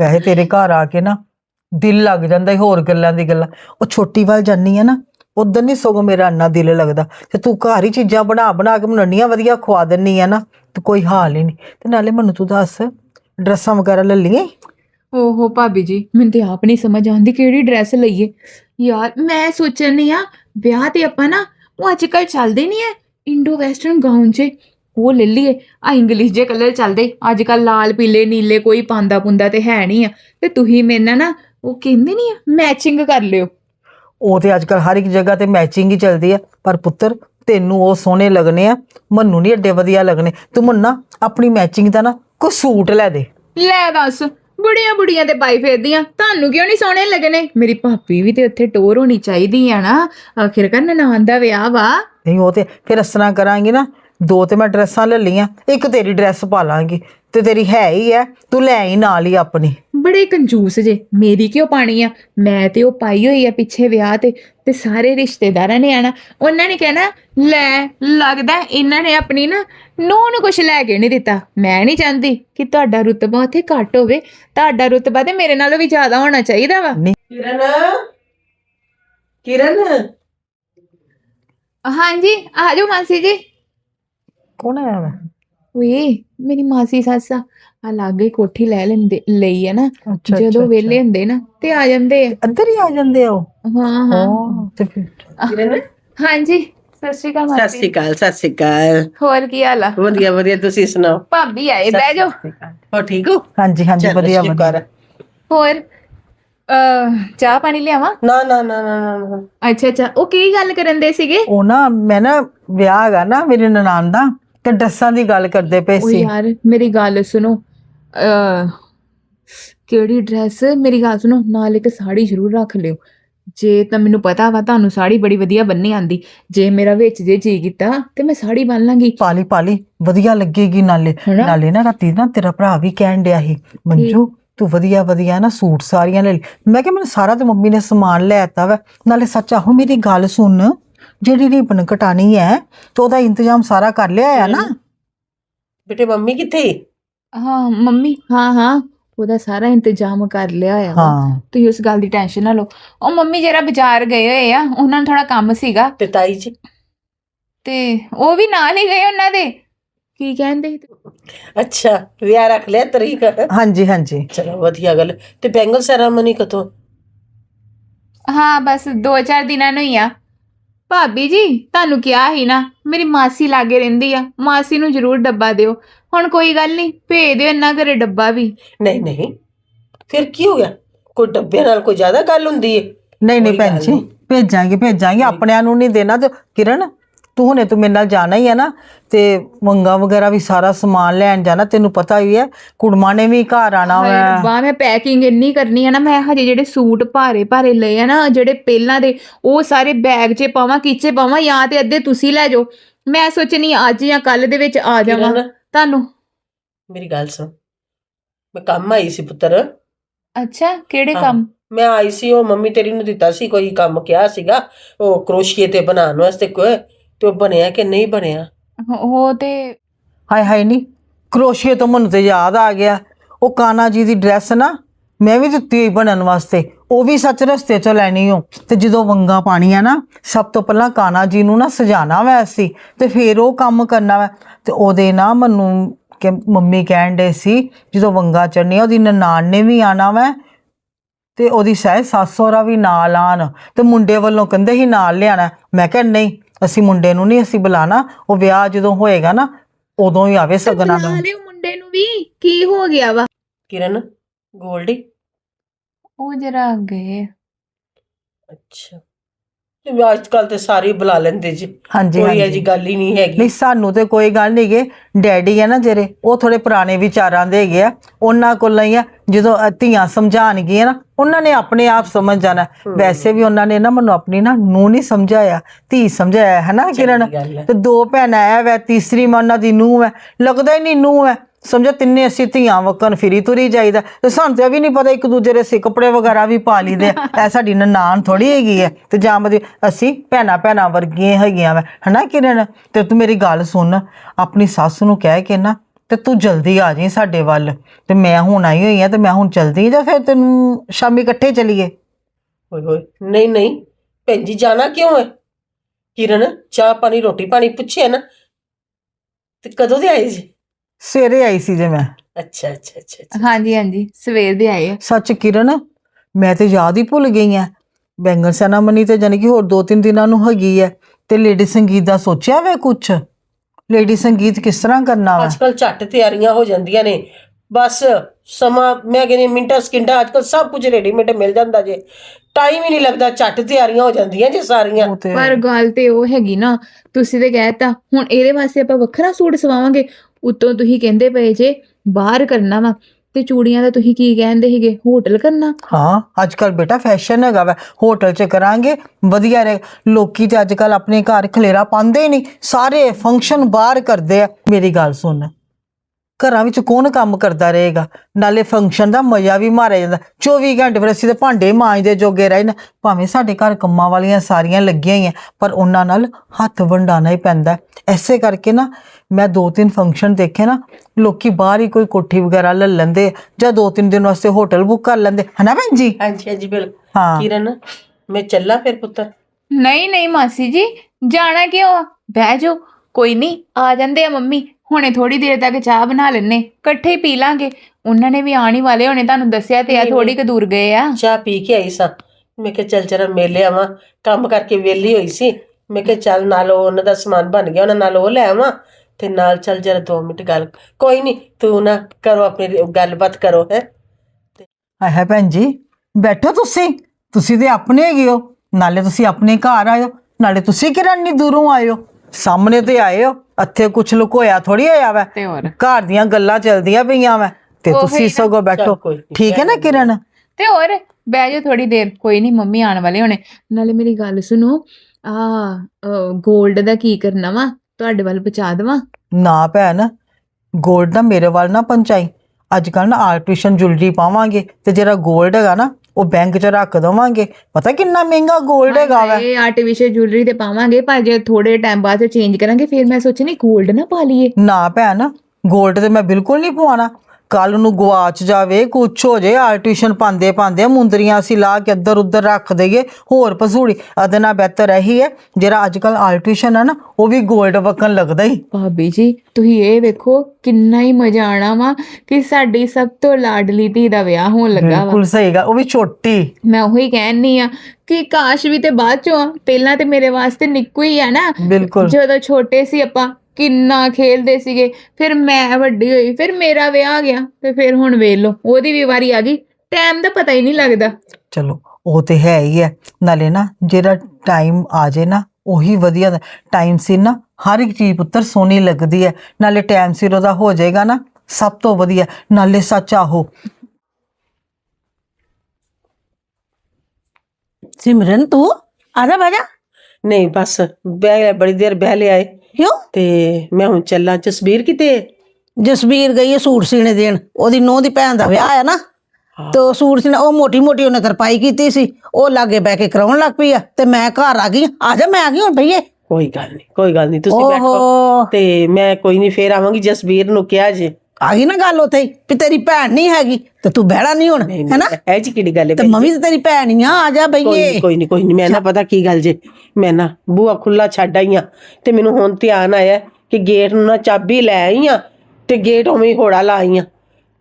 ਵੈਸੇ ਤੇਰੇ ਘਰ ਆ ਕੇ ਨਾ ਦਿਲ ਲੱਗ ਜਾਂਦਾ ਈ ਹੋਰ ਗੱਲਾਂ ਦੀ ਗੱਲਾਂ। ਉਹ ਛੋਟੀ ਵੱਲ ਜਾਨੀ ਆ ਨਾ ਉਦੋਂ ਨਹੀਂ ਸਗੋਂ ਮੇਰਾ ਇੰਨਾ ਦਿਲ ਲੱਗਦਾ। ਤੇ ਤੂੰ ਘਰ ਹੀ ਚੀਜ਼ਾਂ ਬਣਾ ਬਣਾ ਕੇ ਮੈਨੂੰ ਇੰਨੀਆਂ ਵਧੀਆ ਖਵਾ ਦਿੰਨੀ ਆ ਨਾ, ਤੇ ਕੋਈ ਹਾਲ ਹੀ ਨਹੀਂ। ਤੇ ਨਾਲੇ ਮੈਨੂੰ ਤੂੰ ਦੱਸ, ਡਰੈਸਾਂ ਵਗੈਰਾ ਲੈ ਲਈਏ ਓਹੋ ਭਾਬੀ ਜੀ, ਮੈਨੂੰ ਤੇ ਆਪ ਨਹੀਂ ਸਮਝ ਆਉਂਦੀ ਕਿਹੜੀ ਡਰੈਸ ਲਈਏ। ਯਾਰ ਮੈਂ ਸੋਚਣੀ ਆ, ਵਿਆਹ ਤੇ ਆਪਾਂ ਨਾ, ਉਹ ਅੱਜ ਕੱਲ ਚੱਲਦੇ ਨਹੀਂ ਐ ਇੰਡੋ ਵੈਸਟਰਨ ਗਾਊਨ 'ਚ। ਉਹ ਲੈ ਲਈਏ। ਆ ਇੰਗਲਿਸ਼ ਜੇ ਕਲਰ ਚੱਲਦੇ। ਅੱਜ ਕੱਲ ਲਾਲ ਪੀਲੇ ਨੀਲੇ ਕੋਈ ਪਾਂਦਾ ਪੁੰਦਾ ਤੇ ਹੈ ਨਹੀਂ ਆ। ਤੇ ਤੁਸੀਂ ਮੇਰੇ ਨਾਲ ਨਾ ਉਹ ਕਹਿੰਦੇ ਨਹੀਂ ਆ ਮੈਚਿੰਗ ਕਰ ਲਿਓ। ਉਹ ਤੇ ਅੱਜਕੱਲ ਹਰ ਇੱਕ ਜਗ੍ਹਾ ਤੇ ਮੈਚਿੰਗ ਹੀ ਚੱਲਦੀ ਆ। ਪਰ ਪੁੱਤਰ ਤੈਨੂੰ ਉਹ ਸੋਹਣੇ ਲੱਗਣੇ ਆ। ਮੈਨੂੰ ਨਹੀਂ ਏਡੇ ਵਧੀਆ ਲੱਗਣੇ। ਤੂੰ ਮੈਨੂੰ ਆਪਣੀ ਮੈਚਿੰਗ ਦਾ ਨਾ ਕੋਈ ਸੂਟ ਲੈ ਦੇ। ਲੈ ਦੱਸ ਬੁੜੀਆਂ ਬੁੜੀਆਂ ਤੇ ਪਾਈ ਫਿਰਦੀਆਂ। ਤੁਹਾਨੂੰ ਕਿਉਂ ਨਹੀਂ ਸੋਹਣੇ ਲੱਗਣੇ? ਮੇਰੀ ਭਾਬੀ ਵੀ ਤੇ ਉੱਥੇ ਟੋਰ ਹੋਣੀ ਚਾਹੀਦੀ ਆ ਨਾ। ਆਖਿਰ ਕਰ ਨਨਾਣ ਦਾ ਵਿਆਹ ਵਾ। ਨਹੀਂ ਉਹ ਤੇ ਫਿਰ ਇਸ ਤਰ੍ਹਾਂ ਕਰਾਂਗੀ ਨਾ। ਦੋ ਤੇ ਮੈਂ ਡਰੈਸਾਂ ਲੈ ਲਈਆਂ ਇੱਕ ਤੇਰੀ ਡਰੈਸ ਪਾ ਲਾਂਗੀ ਤੇ ਤੇਰੀ ਹੈ ਹੀ ਹੈ ਤੂੰ ਲੈ ਹੀ ਨਾਲ ਹੀ ਆਪਣੀ। ਬੜੇ ਕੰਜੂਸ ਜੇ ਮੇਰੀ ਕਿਉਂ ਪਾਣੀ ਆ? ਮੈਂ ਤੇ ਉਹ ਪਾਈ ਹੋਈ ਆ ਪਿੱਛੇ ਵਿਆਹ ਤੇ ਤੇ ਸਾਰੇ ਰਿਸ਼ਤੇਦਾਰਾਂ ਨੇ ਆਣਾ। ਉਹਨਾਂ ਨੇ ਕਹਿਣਾ ਲੈ ਲੱਗਦਾ ਇਹਨਾਂ ਨੇ ਆਪਣੀ ਨਾ ਨੂੰਹ ਨੂੰ ਕੁਝ ਲੈ ਕੇ ਨਹੀਂ ਦਿੱਤਾ। ਮੈਂ ਨਹੀਂ ਚਾਹੁੰਦੀ ਕਿ ਤੁਹਾਡਾ ਰੁਤਬਾ ਉੱਥੇ ਘੱਟ ਹੋਵੇ। ਤੁਹਾਡਾ ਰੁਤਬਾ ਤੇ ਮੇਰੇ ਨਾਲੋਂ ਵੀ ਜ਼ਿਆਦਾ ਹੋਣਾ ਚਾਹੀਦਾ ਵਾ। ਕਿਰਨ? ਕਿਰਨ? ਹਾਂਜੀ ਆ ਜਾਓ ਮਾਸੀ ਜੀ। ਕੌਣ ਆਇਆ ਵਾ? ਓਏ ਮੇਰੀ ਮਾਸੀ ਸੱਸ ਆ। ਆ ਲਾਗੇ ਕੋਠੀ ਲੈ ਲੈਂਦੇ ਲਈ ਆ ਨਾ। ਅੱਛਾ ਜਦੋਂ ਵਿਹਲੇ ਹੁੰਦੇ ਨਾ ਤੇ ਆ ਜਾਂਦੇ ਆ। ਅੰਦਰ ਹੀ ਆ ਜਾਂਦੇ ਆ ਉਹ? ਹਾਂ ਹਾਂ। ਹਾਂ ਤੇ ਫਿਰ? ਹਾਂਜੀ ਸਤਿ ਸ਼੍ਰੀ ਅਕਾਲ ਸਤਿ ਮਾਸੀ ਸ਼੍ਰੀ ਅਕਾਲ ਸਤਿ ਸ਼੍ਰੀ ਅਕਾਲ। ਹੋਰ ਕੀ ਹਾਲ ਆ? ਵਧੀਆ ਵਧੀਆ ਤੁਸੀਂ ਸੁਣਾਓ? ਭਾਬੀ ਆਏ ਬਹਿ ਜਾਓ। ਹੋ ਠੀਕ ਹੋ? ਹਾਂਜੀ ਹਾਂਜੀ ਚੱਲ, ਵਧੀਆ ਸ਼ੁਕਰ ਵਧੀਆ। ਹੈ। ਹੋਰ ਅ ਚਾਹ ਪਾਣੀ ਲਿਆਵਾਂ? ਨਾ ਨਾ ਨਾ ਨਾ ਨਾ, ਨਾ। ਅੱਛਾ ਅੱਛਾ। ਉਹ ਕੀ ਗੱਲ ਕਰਨ ਦੇ ਸੀਗੇ? ਉਹ ਨਾ ਮੈਂ ਨਾ ਵਿਆਹ ਹੈਗਾ ਨਾ ਮੇਰੇ ਨਨਾਣ ਦਾ। ਤੇ ਡਰੈਸਾਂ ਦੀ ਗੱਲ ਕਰਦੇ ਪਏ ਉਹ ਸੀ। ਯਾਰ ਮੇਰੀ ਗੱਲ ਸੁਣੋ। ਅ ਕਿਹੜੀ ਡਰੈਸ ਮੇਰੀ ਗੱਲ ਸੁਣੋ ਨਾਲ ਇੱਕ ਸਾੜੀ ਜ਼ਰੂਰ ਰੱਖ ਲਿਓ। ਜੇ ਤਾਂ ਮੈਨੂੰ ਪਤਾ ਵਾ ਤੁਹਾਨੂੰ ਸਾੜੀ ਬੜੀ ਵਧੀਆ ਬੰਨੀ ਆਂਦੀ। ਜੇ ਮੇਰਾ ਵਿੱਚ ਜੇ ਜੀ ਕੀਤਾ ਤੇ ਮੈਂ ਸਾੜੀ ਬੰਨ ਲਾਂਗੀ। ਪਾਲੀ ਪਾਲੀ ਵਧੀਆ ਲੱਗੇਗੀ ਨਾਲੇ। ਹਨਾ? ਨਾਲੇ ਨਾ ਰਾਤੀ ਨਾ ਤੇਰਾ ਭਰਾ ਵੀ ਕਹਿਣ ਡਿਆ ਸੀ ਮੰਜੂ ਤੂੰ ਵਧੀਆ ਵਧੀਆ ਨਾ ਸੂਟ ਸਾਰੀਆਂ ਲੈ ਲਈ। ਮੈਂ ਕਿਹਾ ਮੈਨੂੰ ਸਾਰਾ ਤੇ ਮੰਮੀ ਨੇ ਸਮਾਨ ਲੈ ਦਿੱਤਾ ਵਾ। ਨਾਲੇ ਸੱਚ ਆਹੋ ਮੇਰੀ ਗੱਲ ਸੁਣ। ਜਿਹੜੀ ਰਿਬਨ ਕਟਾਣੀ ਹੈ ਤੇ ਉਹਦਾ ਇੰਤਜ਼ਾਮ ਸਾਰਾ ਕਰ ਲਿਆ ਆ ਨਾ? ਬੇਟੇ ਮੰਮੀ ਕਿੱਥੇ? ਹਾਂ ਮੰਮੀ। ਹਾਂ ਹਾਂ ਉਹਦਾ ਸਾਰਾ ਇੰਤਜ਼ਾਮ ਕਰ ਲਿਆ ਆ। ਹਾਂ। ਤੁਸੀਂ ਉਸ ਗੱਲ ਦੀ ਟੈਨਸ਼ਨ ਨਾ ਲਓ। ਉਹ ਮੰਮੀ ਜਰਾ ਬਾਜ਼ਾਰ ਗਏ ਹੋਏ ਆ ਉਹਨਾਂ ਨੂੰ ਥੋੜਾ ਕੰਮ ਸੀਗਾ। ਤੇ ਤਾਈ ਜੀ? ਤੇ ਉਹ ਵੀ ਨਾਲ ਹੀ ਗਏ ਉਹਨਾਂ ਦੇ। ਕੀ ਕਹਿੰਦੇ? ਸੀ? ਅੱਛਾ ਵਿਆਹ ਰੱਖ ਲਿਆ ਤਰੀਕ। ਹਾਂਜੀ ਹਾਂਜੀ। ਚਲੋ ਵਧੀਆ ਗੱਲ। ਤੇ ਬੈਂਗਲ ਸੈਰਾਮਨੀ ਕਦੋਂ? ਹਾਂ ਬਸ 2-4 ਦਿਨਾਂ ਨੂੰ ਹੀ ਆ। ਭਾਬੀ ਜੀ ਤੁਹਾਨੂੰ ਕਿਹਾ ਹੀ ਨਾ ਮੇਰੀ ਮਾਸੀ ਲਾਗੇ ਰਹਿੰਦੀ ਆ ਮਾਸੀ ਨੂੰ ਜ਼ਰੂਰ ਡੱਬਾ ਦਿਓ। ਹੁਣ ਕੋਈ ਗੱਲ ਨਹੀਂ ਭੇਜ ਦਿਓ ਇੰਨਾ ਘਰੇ ਡੱਬਾ ਵੀ। ਨਹੀਂ ਨਹੀਂ ਫਿਰ ਕੀ ਹੋ ਗਿਆ? ਕੋਈ ਡੱਬੇ ਨਾਲ ਕੋਈ ਜ਼ਿਆਦਾ ਗੱਲ ਹੁੰਦੀ ਹੈ ਨਹੀਂ ਨਹੀਂ ਭੈਣ ਜੀ। ਭੇਜਾਂਗੇ ਭੇਜਾਂਗੇ ਆਪਣਿਆਂ ਨੂੰ ਨਹੀਂ ਦੇਣਾ ਤੇ ਕਿਰਨ ਤੂੰ ਹੁਣੇ ਤੂੰ ਮੇਰੇ ਨਾਲ ਜਾਣਾ ਹੀ ਹੈ ਨਾ ਤੇ ਵੰਗਾ ਵਗੈਰਾ ਵੀ ਸਾਰਾ ਸਮਾਨ ਲੈਣ ਜਾਣਾ ਤੈਨੂੰ ਪਤਾ ਹੀ ਹੈ ਕੁੜਮਾ ਨੇ ਵੀ ਘਰ ਆਣਾ ਵਾ। ਰੱਬਾ ਮੈਂ ਪੈਕਿੰਗ ਇੰਨੀ ਕਰਨੀ ਆ ਨਾ ਮੈਂ ਹਜੇ ਜਿਹੜੇ ਸੂਟ ਭਾਰੇ ਭਾਰੇ ਲਏ ਆ ਨਾ ਜਿਹੜੇ ਪਹਿਲਾਂ ਦੇ ਉਹ ਸਾਰੇ ਬੈਗ 'ਚ ਪਾਵਾਂ ਕਿੱਚੇ ਪਾਵਾਂ ਜਾਂ ਤੇ ਅੱਧੇ ਤੁਸੀਂ ਲੈ ਜਾਓ। ਮੈਂ ਸੋਚਣੀ ਅੱਜ ਜਾਂ ਕੱਲ ਦੇ ਵਿੱਚ ਆ ਜਾਵਾਂ। ਕਿਰਨ ਤੁਹਾਨੂੰ? ਮੇਰੀ ਗੱਲ ਸੁਣ। ਮੈਂ ਕੰਮ ਆਈ ਸੀ ਪੁੱਤਰ। ਅੱਛਾ ਕਿਹੜੇ ਹਾਂ। ਕੰਮ? ਮੈਂ ਆਈ ਸੀ ਉਹ ਮੰਮੀ ਤੇਰੀ ਨੂੰ ਦਿੱਤਾ ਸੀ ਕੋਈ ਕੰਮ ਕਿਹਾ ਸੀਗਾ ਉਹ ਕਰੋਸ਼ੀਏ ਤੇ ਬਣਾਉਣ ਵਾਸਤੇ ਕੋਈ। ਤੇ ਉਹ ਬਣਿਆ ਕਿ ਨਹੀਂ ਬਣਿਆ? ਉਹ ਤੇ ਹਾਏ ਹਾਏ ਨਹੀਂ ਕਰੋਸ਼ੀਏ ਤੋਂ ਮੈਨੂੰ ਤੇ ਯਾਦ ਆ ਗਿਆ। ਉਹ ਕਾਨਾ ਜੀ ਦੀ ਡਰੈਸ ਨਾ ਮੈਂ ਵੀ ਦਿੱਤੀ ਹੋਈ ਬਣਨ ਵਾਸਤੇ। ਉਹ ਵੀ ਸੱਚ ਰਸਤੇ ਚੋਂ ਲੈਣੀ ਹੋ ਤੇ ਜਦੋਂ ਵੰਗਾ ਪਾਣੀਆਂ ਨਾ ਸਭ ਤੋਂ ਪਹਿਲਾਂ ਕਾਨਾ ਜੀ ਨੂੰ ਨਾ ਸਜਾਣਾ ਵੈ ਸੀ ਤੇ ਫਿਰ ਉਹ ਕੰਮ ਕਰਨਾ ਵੈ। ਤੇ ਉਹਦੇ ਨਾ ਮੈਨੂੰ ਕਿ ਮੰਮੀ ਕਹਿਣ ਦੇ ਸੀ ਜਦੋਂ ਵੰਗਾ ਚੜਨੀ ਉਹਦੀ ਨਨਾਣ ਨੇ ਵੀ ਆਣਾ ਵੈ ਤੇ ਉਹਦੀ ਸਹਿ ਸੱਸ ਸਹੁਰਾ ਵੀ ਨਾਲ ਆਣ। ਤੇ ਮੁੰਡੇ ਵੱਲੋਂ ਕਹਿੰਦੇ ਸੀ ਨਾਲ ਲਿਆਣਾ। ਮੈਂ ਕਿਹਾ ਨਹੀਂ ਅਸੀਂ ਮੁੰਡੇ ਨੂੰ ਨਹੀਂ ਅਸੀਂ ਬੁਲਾਣਾ ਉਹ ਵਿਆਹ ਜਦੋਂ ਹੋਏਗਾ ਨਾ ਉਦੋਂ ਹੀ ਆਵੇ ਸਗਨਾਂ ਬੁਲਾ ਨੂੰ। ਲਿਓ ਮੁੰਡੇ ਨੂੰ ਵੀ ਕੀ ਹੋ ਗਿਆ ਵਾ? ਕਿਰਨ ਗੋਲਡੀ? ਉਹ ਜਰਾ ਗਏ ਅੱਛਾ। ਅੱਜ ਕੱਲ ਤੇ ਸਾਰੇ ਬੁਲਾ ਲੈਂਦੇ ਜੀ। ਹਾਂਜੀ ਕੋਈ ਹਾਂਜੀ। ਅਜੀ ਗੱਲ ਹੀ ਨਹੀਂ ਹੈਗੀ। ਨਹੀਂ ਸਾਨੂੰ ਤੇ ਕੋਈ ਗੱਲ ਨਹੀਂ ਗੇ। ਡੈਡੀ ਹੈ ਨਾ ਜਿਹੜੇ ਉਹ ਥੋੜੇ ਪੁਰਾਣੇ ਵਿਚਾਰਾਂ ਦੇ ਹੈਗੇ ਆ। ਉਹਨਾਂ ਕੋਲ ਹੀ ਆ ਜਦੋਂ ਅ, ਧੀਆਂ ਸਮਝਾਣਗੀਆਂ ਨਾ ਉਹਨਾਂ ਨੇ ਆਪਣੇ ਆਪ ਸਮਝ ਜਾਣਾ। ਵੈਸੇ ਵੀ ਉਹਨਾਂ ਨੇ ਨਾ ਮੈਨੂੰ ਆਪਣੀ ਨਾ ਨੂੰ ਨਹੀਂ ਸਮਝਾਇਆ ਧੀ ਸਮਝਾਇਆ ਹੈ ਨਾ ਕਿਰਨ? ਚੰਗੀ ਗੱਲ ਹੈ। ਤੇ ਦੋ ਭੈਣਾਂ ਐ ਵੈ ਤੀਸਰੀ ਮੈਂ ਉਹਨਾਂ ਦੀ ਨੂੰਹ ਹੈ ਲੱਗਦਾ ਹੀ ਨਹੀਂ ਨੂੰਹ ਹੈ ਸਮਝੋ ਤਿੰਨੇ ਅਸੀਂ ਧੀਆਂ ਵਕਨ ਫਿਰੀ ਤੁਰੀ ਜਾਈਦਾ। ਤੇ ਸਾਨੂੰ ਤੇ ਇਹ ਵੀ ਨਹੀਂ ਪਤਾ ਇੱਕ ਦੂਜੇ ਦੇ ਸੇ ਕੱਪੜੇ ਵਗੈਰਾ ਵੀ ਪਾ ਲਈਦੇ ਐ ਸਾਡੀ ਨਨਾਣ ਥੋੜੀ ਹੈਗੀ ਹੈ ਤੇ ਜਾਂ ਮਤਲਬ ਅਸੀਂ ਭੈਣਾਂ ਭੈਣਾਂ ਵਰਗੀਆਂ ਹੈਗੀਆਂ ਵਾ। ਹਨਾ ਕਿਰਨ? ਤੇ ਤੂੰ ਮੇਰੀ ਗੱਲ ਸੁਣ। ਆਪਣੀ ਸੱਸ ਨੂੰ ਕਹਿ ਕੇ ਨਾ ਤੇ ਤੂੰ ਜਲਦੀ ਆ ਜਾਈਂ ਸਾਡੇ ਵੱਲ। ਤੇ ਮੈਂ ਹੁਣ ਆਈ ਹੋਈ ਆ ਤੇ ਮੈਂ ਹੁਣ ਚਲਦੀ ਆਂ ਜਾਂ ਫਿਰ ਤੈਨੂੰ ਸ਼ਾਮੀ ਇਕੱਠੇ ਚਲੀਏ? ਓਏ ਹੋਏ ਨਹੀਂ ਨਹੀਂ। ਭੈਣ ਜੀ ਜਾਣਾ ਕਿਉਂ ਹੈ? ਕਿਰਨ ਚਾਹ ਪਾਣੀ ਰੋਟੀ ਪਾਣੀ ਪੁੱਛਿਆ ਨਾ। ਤੇ ਕਦੋਂ ਦੇ ਆਏ ਜੀ ਸਵੇਰੇ ਆਈ ਸੀ ਜੇ ਮੈਂ। ਅੱਛਾ ਅੱਛਾ ਅੱਛਾ ਅੱਛਾ। ਹਾਂਜੀ ਹਾਂਜੀ ਸਵੇਰ ਦੇ ਆਏ ਆ। ਸੱਚ ਕਿਰਨ ਮੈਂ ਤੇ ਯਾਦ ਹੀ ਭੁੱਲ ਗਈ ਆ। ਬੈਂਗਲ ਸੈਨਾਮਨੀ ਤੇ ਜਾਨੀ ਕਿ ਹੋਰ ਦੋ ਤਿੰਨ ਦਿਨਾਂ ਨੂੰ ਹੈਗੀ ਹੈ ਤੇ ਲੇਡੀ ਸੰਗੀਤ ਦਾ ਸੋਚਿਆ ਵੇ ਕੁਛ? ਲੇਡੀ ਸੰਗੀਤ ਕਿਸ ਤਰ੍ਹਾਂ ਕਰਨਾ ਵਾ? ਅੱਜ ਕੱਲ ਝੱਟ ਤਿਆਰੀਆਂ ਹੋ ਜਾਂਦੀਆਂ ਨੇ। ਬਸ ਸਮਾਂ ਮੈਂ ਕਹਿੰਦੀ ਹਾਂ, ਮਿੰਟਾਂ ਸਕਿੰਟਾਂ ਅੱਜ ਕੱਲ ਸਭ ਕੁਝ ਰੈਡੀਮੇਡ ਮਿਲ ਜਾਂਦਾ ਜੇ। ਟਾਈਮ ਹੀ ਨਹੀਂ ਲੱਗਦਾ ਝੱਟ ਤਿਆਰੀਆਂ ਹੋ ਜਾਂਦੀਆਂ ਜੇ ਸਾਰੀਆਂ। ਉਹ ਤੇ ਪਰ ਗੱਲ ਤੇ ਉਹ ਹੈਗੀ ਨਾ ਤੁਸੀਂ ਤੇ ਕਹਿਤਾ ਹੁਣ ਇਹਦੇ ਵਾਸਤੇ ਆਪਾਂ ਵੱਖਰਾ ਸੂਟ ਸਵਾਵਾਂਗੇ। ਉੱਤੋਂ ਤੁਸੀਂ ਕਹਿੰਦੇ ਪਏ ਜੇ ਬਾਹਰ ਕਰਨਾ ਵਾ, ਤੇ ਚੂੜੀਆਂ ਦਾ ਤੁਸੀਂ ਕੀ ਕਹਿੰਦੇ ਸੀਗੇ? ਹੋਟਲ ਕਰਨਾ? ਹਾਂ ਅੱਜ ਕੱਲ ਬੇਟਾ ਫੈਸ਼ਨ ਹੈਗਾ ਵਾ, ਹੋਟਲ 'ਚ ਕਰਾਂਗੇ, ਵਧੀਆ ਰਹੇ। ਲੋਕੀ ਤੇ ਅੱਜ ਕੱਲ ਆਪਣੇ ਘਰ ਖਲੇਰਾ ਪਾਉਂਦੇ ਹੀ ਨਹੀਂ, ਸਾਰੇ ਫੰਕਸ਼ਨ ਬਾਹਰ ਕਰਦੇ ਆ। ਮੇਰੀ ਗੱਲ ਸੁਣ, ਘਰਾਂ ਵਿੱਚ ਕੌਣ ਕੰਮ ਕਰਦਾ ਰਹੇਗਾ? ਨਾਲੇ ਫੰਕਸ਼ਨ ਦਾ ਮਜ਼ਾ ਵੀ ਮਾਰਿਆ ਜਾਂਦਾ। 24 ਘੰਟੇ ਫਿਰ ਅਸੀਂ ਤੇ ਭਾਂਡੇ ਮਾਂਜਦੇ ਜੋਗੇ ਰਹੇ ਨਾ। ਭਾਵੇਂ ਸਾਡੇ ਘਰ ਕੰਮਾਂ ਵਾਲੀਆਂ ਸਾਰੀਆਂ ਲੱਗੀਆਂ ਹੀ ਆ, ਪਰ ਉਹਨਾਂ ਨਾਲ ਹੱਥ ਵੰਡਾਣਾ ਹੀ ਪੈਂਦਾ। ਹੈ। ਐਸੇ ਕਰਕੇ ਨਾ ਮੈਂ ਦੋ ਤਿੰਨ ਫੰਕਸ਼ਨ ਦੇਖੇ ਨਾ ਲੋਕੀ ਬਾਹਰ ਹੀ ਕੋਈ ਕੋਠੀ ਵਗੈਰਾ ਲੈ ਲੈਂਦੇ ਜਾਂ ਦੋ ਤਿੰਨ ਦਿਨ ਵਾਸਤੇ ਹੋਟਲ ਬੁੱਕ ਕਰ ਲੈਂਦੇ। ਹਨਾ ਭੈਣ ਜੀ? ਹਾਂਜੀ ਹਾਂਜੀ ਬਿਲਕੁਲ। ਹਾਂ। ਕਿਰਨ ਮੈਂ ਚੱਲਾਂ ਫਿਰ ਪੁੱਤਰ ਨਹੀਂ ਨਹੀਂ ਮਾਸੀ ਜੀ ਜਾਣਾ ਕਿਉਂ ਆ? ਬਹਿ ਜਾਓ। ਕੋਈ ਨਹੀਂ ਆ ਜਾਂਦੇ ਆ ਮੰਮੀ। ਹੁਣੇ ਥੋੜੀ ਦੇਰ ਤੱਕ ਚਾਹ ਬਣਾ ਲੈਣੇ ਇਕੱਠੇ ਹੀ ਪੀ ਲਾਂਗੇ। ਉਹਨਾਂ ਨੇ ਵੀ ਆਉਣ ਹੀ ਵਾਲੇ ਹੋਣੇ ਤੁਹਾਨੂੰ ਦੱਸਿਆ ਤੇ ਆ ਨਹੀਂ, ਥੋੜੀ ਕੁ ਦੂਰ ਗਏ ਆ। ਚਾਹ ਪੀ ਕੇ ਆਈ ਸਾਂ। ਮੈਂ ਕਿਹਾ ਚੱਲ ਜਰਾ ਮੇਲੇ ਆਵਾਂ। ਕੰਮ ਕਰਕੇ ਵਿਹਲੀ ਹੋਈ ਸੀ। ਮੈਂ ਕਿਹਾ ਚੱਲ ਨਾਲ ਉਹ ਉਹਨਾਂ ਦਾ ਸਮਾਨ ਬਣ ਗਿਆ ਉਹਨਾਂ ਨਾਲ ਉਹ ਲੈ ਆਵਾਂ। ਤੇ ਨਾਲ ਚੱਲ ਜਰਾ 2 ਮਿੰਟ ਗੱਲ ਕੋਈ ਨਹੀਂ ਤੂੰ ਨਾ ਕਰੋ ਆਪਣੀ ਗੱਲਬਾਤ ਕਰੋ ਹੈ। ਹੈ ਭੈਣ ਜੀ ਬੈਠੋ ਤੁਸੀਂ ਤੁਸੀਂ ਤੇ ਆਪਣੇ ਹੈਗੇ ਹੋ ਨਾਲੇ ਤੁਸੀਂ ਆਪਣੇ ਘਰ ਆਇਓ ਨਾਲੇ ਤੁਸੀਂ ਕਿਹੜਾ ਇੰਨੀ ਦੂਰੋਂ ਆਇਓ ਸਾਹਮਣੇ ਤੇ ਆਏ ਹੋ ਇੱਥੇ ਕੁਝ ਲੁਕੋਇਆ ਥੋੜੀ ਹੋਇਆ ਵਾ ਤੇ ਹੋਰ। ਘਰ ਦੀਆਂ ਗੱਲਾਂ ਚੱਲਦੀਆਂ ਪਈਆਂ ਵਾ ਤੇ ਉਹੀ ਤੁਸੀਂ ਨਾ। ਸਗੋਂ ਬੈਠੋ ਚੱਲ ਕੋਈ ਨੀ, ਠੀਕ ਹੈ ਨਾ ਕਿਰਨ? ਤੇ ਹੋਰ ਬਹਿ ਜਾਓ ਥੋੜੀ ਦੇਰ ਕੋਈ ਨਹੀਂ ਮੰਮੀ ਆਉਣ ਵਾਲੇ ਹੋਣੇ। ਨਾਲੇ ਮੇਰੀ ਗੱਲ ਸੁਣੋ ਆ 골ਡ ਦਾ ਕੀ ਕਰਨਾ ਵਾ? ਤੁਹਾਡੇ ਵੱਲ ਪਹੁੰਚਾ ਦੇਵਾਂ? ਨਾ ਭੈਣ ਗੋਲਡ ਨਾ ਮੇਰੇ ਵੱਲ ਨਾ ਪਹੁੰਚਾਈ। ਅੱਜ ਕੱਲ ਨਾ ਆਰਟੀਫੀਸ਼ੀਅਲ ਜੁਲਰੀ ਪਾਵਾਂਗੇ ਤੇ ਜਿਹੜਾ ਗੋਲਡ ਹੈਗਾ ਨਾ ਉਹ ਬੈਂਕ 'ਚ ਰੱਖ ਦਵਾਂਗੇ। ਪਤਾ ਕਿੰਨਾ ਮਹਿੰਗਾ ਗੋਲਡ ਹੈਗਾ ਵਾ। ਇਹ ਆਰਟੀਫੀਸ਼ੀਅਲ ਜੁਲਰੀ ਤੇ ਪਾਵਾਂਗੇ ਪਰ ਜੇ ਥੋੜੇ ਟਾਈਮ ਬਾਅਦ ਚੇਂਜ ਕਰਾਂਗੇ ਫਿਰ ਮੈਂ ਸੋਚਣੀ ਗੋਲਡ ਨਾ ਪਾ ਲਈਏ। ਨਾ ਭੈਣ ਗੋਲਡ ਤੇ ਮੈਂ ਬਿਲਕੁਲ ਨਹੀਂ ਪਵਾਣਾ ਕੱਲ ਨੂੰ ਗਵਾਚ ਜਾਵੇ ਕੁਛ ਹੋ ਜੇ ਆਰਟੀਫੀਸ਼ੀਅਲ ਪਾਉਂਦੇ ਪਾਉਂਦੇ ਮੁੰਦਰੀਆਂ ਅਸੀਂ ਲਾ ਕੇ ਇੱਧਰ ਉੱਧਰ ਰੱਖ ਦਈਏ ਹੋਰ ਪਸੂੜੀ ਉਹਦੇ ਨਾਲ ਬਿਹਤਰ ਇਹੀ ਹੈ ਜਿਹੜਾ ਅੱਜ ਕੱਲ ਆਰਟੀਫੀਸ਼ੀਅਲ ਹੈ ਨਾ ਉਹ ਵੀ 골ਡ ਵਕਨ ਲੱਗਦਾ ਹੀ ਭਾਬੀ ਜੀ ਤੁਸੀਂ ਇਹ ਵੇਖੋ ਕਿੰਨਾ ਹੀ ਮਜ਼ਾ ਆਣਾ ਵਾ ਕਿ ਸਾਡੀ ਸਭ ਤੋਂ ਲਾਡਲੀ ਧੀ ਦਾ ਵਿਆਹ ਹੋਣ ਲੱਗਾ ਵਾ। ਬਿਲਕੁਲ ਸਹੀ ਗੱਲ ਉਹ ਵੀ ਛੋਟੀ। ਮੈਂ ਉਹੀ ਕਹਿਣੀ ਆ ਕਿ ਕਾਸ਼ ਵੀ ਤੇ ਬਾਅਦ ਚੋਂ ਆ ਪਹਿਲਾਂ ਤੇ ਮੇਰੇ ਵਾਸਤੇ ਨਿੱਕੂ ਹੀ ਆ ਨਾ। ਬਿਲਕੁਲ। ਜਦੋਂ ਛੋਟੇ ਸੀ ਆਪਾਂ ਕਿੰਨਾ ਖੇਲਦੇ ਸੀਗੇ। ਫਿਰ ਮੈਂ ਵੱਡੀ ਹੋਈ ਫਿਰ ਮੇਰਾ ਵਿਆਹ ਆ ਗਿਆ ਤੇ ਫਿਰ ਹੁਣ ਵੇਖ ਲਓ ਉਹਦੀ ਵੀ ਵਾਰੀ ਆ ਗਈ। ਟਾਈਮ ਦਾ ਪਤਾ ਹੀ ਨਹੀਂ ਲੱਗਦਾ। ਚਲੋ ਉਹ ਤੇ ਹੈ ਹੀ ਹੈ। ਨਾਲੇ ਨਾ ਜਿਹੜਾ ਟਾਈਮ ਆ ਜੇ ਨਾ ਉਹੀ ਵਧੀਆ ਟਾਈਮ ਸਿਰ ਨਾ ਹਰ ਇੱਕ ਚੀਜ਼ ਪੁੱਤਰ ਸੋਹਣੀ ਲੱਗਦੀ ਹੈ। ਨਾਲੇ ਟਾਈਮ ਸਿਰ ਉਹਦਾ ਹੋ ਜਾਏਗਾ ਨਾ ਸਭ ਤੋਂ ਵਧੀਆ। ਨਾਲੇ ਸੱਚ ਆਹੋ। ਸਿਮਰਨ ਤੂੰ? ਆ ਜਾ ਬਹਿ ਜਾ। ਨਹੀਂ ਬਸ ਬਹਿ ਬੜੀ ਦੇਰ ਬਹਿ ਲਿਆ ਏ। ਕਿਉਂ? ਤੇ ਮੈਂ ਹੁਣ ਚੱਲਾਂ ਜਸਬੀਰ ਕਿਤੇ? ਜਸਬੀਰ ਗਈ ਹੈ ਸੂਟ ਸੀਨੇ ਦੇਣ। ਉਹਦੀ ਨੂੰਹ ਦੀ ਭੈਣ ਦਾ ਵਿਆਹ ਹੈ ਨਾ। ਤੇ ਉਹ ਸੂਟ ਸੀਨਾ ਉਹ ਮੋਟੀ ਮੋਟੀ ਉਹਨੇ ਤਰਪਾਈ ਕੀਤੀ ਸੀ। ਉਹ ਲਾਗੇ ਬਹਿ ਕੇ ਕਰਾਉਣ ਲੱਗ ਪਈ ਆ। ਤੇ ਮੈਂ ਘਰ ਆ ਗਈ ਆਂ। ਆ ਜਾ ਮੈਂ ਆ ਗਈ ਹੁਣ ਭਈਏ। ਕੋਈ ਗੱਲ ਨਹੀਂ ਕੋਈ ਗੱਲ ਨਹੀਂ ਤੁਸੀਂ ਬੈਠੋ। ਤੇ ਮੈਂ ਕੋਈ ਨਹੀਂ ਫੇਰ ਆਵਾਂਗੀ ਜਸਬੀਰ ਨੂੰ ਕਿਹਾ ਜੇ। ਆ ਗਈ ਨਾ ਗੱਲ ਉੱਥੇ ਵੀ ਤੇਰੀ ਭੈਣ ਨਹੀਂ ਹੈਗੀ ਤੇ ਤੂੰ ਬਹਿਣਾ ਨਹੀਂ ਹੁਣ ਨਹੀਂ, ਹੈਨਾ? ਇਹ ਜੀ ਕਿਹੜੀ ਗੱਲ ਹੈ ਤੇ ਭੈਣ ਤੇ ਤੇਰੀ ਭੈਣ ਹੀ ਆ ਆ ਜਾ ਕੋਈ ਭਈਏ ਨੀ, ਕੋਈ ਨਹੀਂ ਕੋਈ ਨਹੀਂ ਮੈਂ ਨਾ ਪਤਾ ਕੀ ਗੱਲ ਜੇ ਮੈਂ ਨਾ ਬੂਹਾ ਖੁੱਲਾ ਛੱਡ ਆਈ ਆਂ ਤੇ ਮੈਨੂੰ ਹੁਣ ਧਿਆਨ ਆਇਆ ਕਿ ਗੇਟ ਨੂੰ ਨਾ ਚਾਬੀ ਲੈ ਆਈ ਆਂ ਤੇ ਗੇਟ ਉਵੇਂ ਹੀ ਹੋੜਾ ਲਾ ਆਈ ਆਂ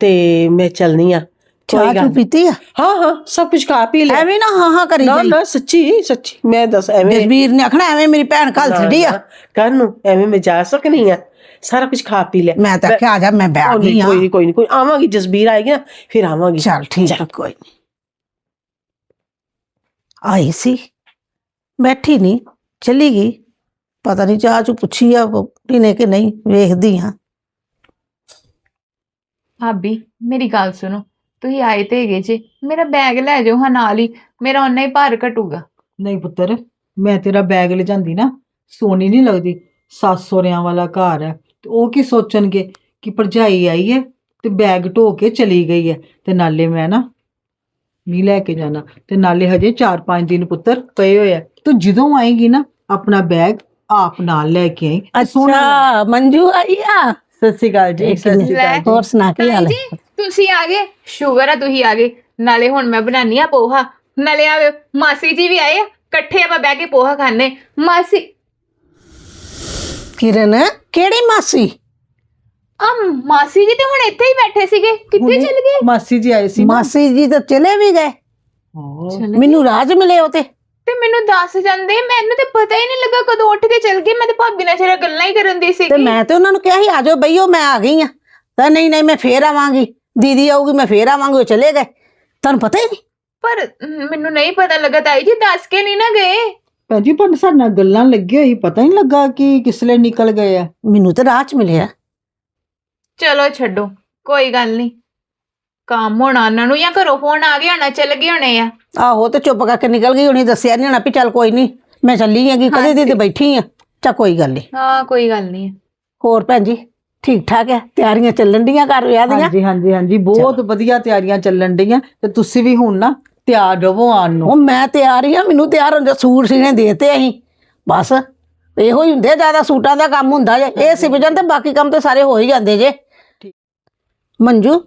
ਤੇ ਮੈਂ ਚੱਲਨੀ ਆ। ਕੋਈ ਚਾਹ ਗੱਲ ਤੂੰ ਪੀਤੀ ਆ? ਹਾਂ ਹਾਂ ਸਭ ਕੁਝ ਖਾ ਪੀ ਲਿਆ। ਐਵੇਂ ਨਾ ਹਾਂ ਹਾਂ ਕਰੀ ਨਾ ਜਾਈ। ਨਾ ਸੱਚੀ ਸੱਚੀ ਮੈਂ ਦੱਸ ਐਵੇਂ ਜਸਬੀਰ ਨੇ ਆਖਣਾ ਐਵੇਂ ਮੇਰੀ ਭੈਣ ਕੱਲ ਛੱਡੀ ਆ। ਕਰ ਨੂੰ ਐਵੇਂ ਮੈਂ ਜਾ ਸਕਨੀ ਆ। ਸਾਰਾ ਕੁਝ ਖਾ ਪੀ ਲਿਆ। ਮੈਂ ਤਾਂ ਆਖਿਆ ਆ ਜਾ ਮੈਂ ਉਹ ਗਈ ਆ ਕੋਈ ਨਹੀਂ ਕੋਈ ਨਹੀਂ ਕੋਈ ਆਵਾਂਗੀ ਜਸਬੀਰ ਆਏਗੀ ਨਾ ਫਿਰ ਆਵਾਂਗੀ। ਚੱਲ ਠੀਕ ਆ ਕੋਈ ਨਹੀਂ ਆਈ ਸੀ। ਬੈਠੀ ਨਹੀਂ ਚਲੀ ਗਈ। ਪਤਾ ਨਹੀਂ ਚਾਹ ਚੂ ਪੁੱਛੀ ਆ ਵਹੁਟੀ ਨੇ ਕਿ ਨਹੀਂ ਵੇਖਦੀ ਆ ਭਾਬੀ ਮੇਰੀ ਗੱਲ ਸੁਣੋ। ਤੁਸੀਂ ਆਏ ਤੇ ਹੈਗੇ ਜੇ। ਮੇਰਾ ਬੈਗ ਲੈ ਜਾਓ ਹਾਂ ਨਾਲ ਹੀ। ਮੇਰਾ ਓਨਾ ਹੀ ਭਾਰ ਘਟੂਗਾ। ਨਹੀਂ ਪੁੱਤਰ ਮੈਂ ਤੇਰਾ ਬੈਗ ਲੈ ਜਾਂਦੀ ਨਾ। ਸੋਹਣੀ ਨਹੀਂ ਲੱਗਦੀ। ਸੱਸ ਸਹੁਰਿਆਂ ਵਾਲਾ ਘਰ ਹੈ। ਤੇ ਉਹ ਕੀ ਸੋਚਣਗੇ ਕਿ ਭਰਜਾਈ ਆਈ ਹੈ ਤੇ ਬੈਗ ਢੋ ਕੇ ਚਲੀ ਗਈ ਹੈ ਤੇ ਨਾਲੇ ਮੈਂ ਨਾ ਵੀ ਲੈ ਕੇ ਜਾਣਾ ਤੇ ਨਾਲੇ ਹਜੇ 4-5 ਦਿਨ ਪੁੱਤਰ ਪਏ ਹੋਏ ਆ। ਤੂੰ ਜਦੋਂ ਆਏਗੀ ਨਾ ਆਪਣਾ ਬੈਗ ਆਪ ਨਾਲ ਲੈ ਕੇ ਆਈ ਅੱਛਾ ਮੰਜੂ ਆਈ ਆ? ਸਤਿ ਸ਼੍ਰੀ ਅਕਾਲ ਜੀ ਸਤਿ ਸ਼੍ਰੀ। ਅਕਾਲ ਹੋਰ ਸੁਣਾ ਕੀ ਹਾਲ ਹੈ? ਜੀ ਤੁਸੀਂ ਆ ਗਏ? ਸ਼ੂਗਰ ਆ ਤੁਸੀਂ ਆ ਗਏ। ਨਾਲੇ ਹੁਣ ਮੈਂ ਬਣਾਨੀ ਆ ਪੋਹਾ। ਨਾਲੇ ਆ ਮਾਸੀ ਜੀ ਵੀ ਆਏ ਆ ਇਕੱਠੇ ਆਪਾਂ ਬਹਿ ਕੇ ਪੋਹਾ ਖਾਣੇ ਮਾਸੀ ਕਿਰਨ ਕਿਹੜੀ ਮਾਸੀ? ਆ ਮਾਸੀ ਜੀ ਤੇ ਹੁਣ ਇੱਥੇ ਹੀ ਬੈਠੇ ਸੀਗੇ। ਕਿੱਥੇ ਚਲ ਗਏ? ਮਾਸੀ ਜੀ ਆਏ ਸੀ ਨਾ। ਮਾਸੀ ਜੀ ਤਾਂ ਚਲੇ ਵੀ ਗਏ। ਮੈਨੂੰ ਰਾਜ ਮਿਲੇ ਉਹ ਤੇ ਤੇ ਮੈਨੂੰ ਦੱਸ ਜਾਂਦੇ ਮੈਨੂੰ ਤੇ ਪਤਾ ਹੀ ਨਹੀਂ ਲੱਗਾ ਕਦੋਂ ਉੱਠ ਕੇ ਚਲ ਗਏ। ਮੈਂ ਤੇ ਭਾਬੀ ਨਾਲ ਚਿਹਰਾ ਗੱਲਾਂ ਹੀ ਕਰਨ ਦੀ ਤੇ ਸੀਗੀ। ਮੈਂ ਤੇ ਉਹਨਾਂ ਨੂੰ ਕਿਹਾ ਸੀ ਆਜੋ ਬਈਓ ਮੈਂ ਆ ਗਈ ਆ ਤਾਂ ਨਹੀਂ ਨਹੀਂ ਮੈਂ ਫੇਰ ਆਵਾਂਗੀ। ਦੀਦੀ ਆਊਗੀ ਮੈਂ ਫੇਰ ਆਵਾਂਗੀ ਉਹ ਚਲੇ ਗਏ। ਤੁਹਾਨੂੰ ਪਤਾ ਹੀ ਨਹੀਂ? ਪਰ ਮੈਨੂੰ ਨਹੀਂ ਪਤਾ ਲੱਗਾ ਤਾਈ ਜੀ ਦੱਸ ਕੇ ਨਹੀਂ ਨਾ ਗਏ। ਭੈਣ ਜੀ ਪਰ ਸਾਡੇ ਨਾਲ ਗੱਲਾਂ ਲੱਗੀ ਹੋਈ ਪਤਾ ਨਹੀਂ ਲੱਗਾ ਕਿ ਕਿਸ ਲਈ ਨਿਕਲ ਗਏ ਆ। ਮੈਨੂੰ ਤੇ ਰਾਹ ਚ ਮਿਲਿਆ। ਚਲੋ ਛੱਡੋ ਕੋਈ ਗੱਲ ਨਹੀਂ। ਕੰਮ ਹੋਣਾ ਉਹਨਾਂ ਨੂੰ ਜਾਂ ਘਰੋਂ ਫੋਨ ਆ ਗਿਆ ਹੋਣਾ ਚੱਲ ਗਏ ਹੋਣੇ ਆ। ਆਹੋ ਤੇ ਚੁੱਪ ਕਰਕੇ ਨਿਕਲ ਗਈ ਹੋਣੀ ਦੱਸਿਆ ਨਹੀਂ ਹੋਣਾ ਵੀ ਚੱਲ ਕੋਈ ਨਹੀਂ ਮੈਂ ਚੱਲੀ ਹੈਗੀ ਕਦੇ ਦੀ ਤੇ ਬੈਠੀ ਆ ਚਾ ਕੋਈ ਗੱਲ ਨਹੀਂ ਹਾਂ ਕੋਈ ਗੱਲ ਨਹੀਂ ਹੋਰ ਭੈਣ ਜੀ ਠੀਕ ਠਾਕ ਹੈ ਤਿਆਰੀਆਂ ਚੱਲਣ ਡੀਆਂ ਘਰ ਵਿਆਹ ਦੀਆਂ? ਹਾਂਜੀ ਹਾਂਜੀ ਹਾਂਜੀ ਬਹੁਤ ਵਧੀਆ ਤਿਆਰੀਆਂ ਚੱਲਣ ਡੀਆਂ ਤੇ ਤੁਸੀਂ ਵੀ ਹੁਣ ਨਾ ਤਿਆਰ ਰਹੋ ਆਉਣ ਨੂੰ। ਉਹ ਮੈਂ ਤਿਆਰ ਹੀ ਆ ਮੈਨੂੰ ਤਿਆਰ ਸੂਟ ਸੀਨੇ ਦੇਤੇ ਅਸੀਂ। ਬਸ ਇਹੋ ਹੀ ਹੁੰਦੇ ਜ਼ਿਆਦਾ ਸੂਟਾਂ ਦਾ ਕੰਮ ਹੁੰਦਾ ਜੇ। ਇਹ ਸਿਪ ਤੇ ਬਾਕੀ ਕੰਮ ਤੇ ਸਾਰੇ ਹੋ ਹੀ ਜਾਂਦੇ ਜੇ। ਮੰਜੂ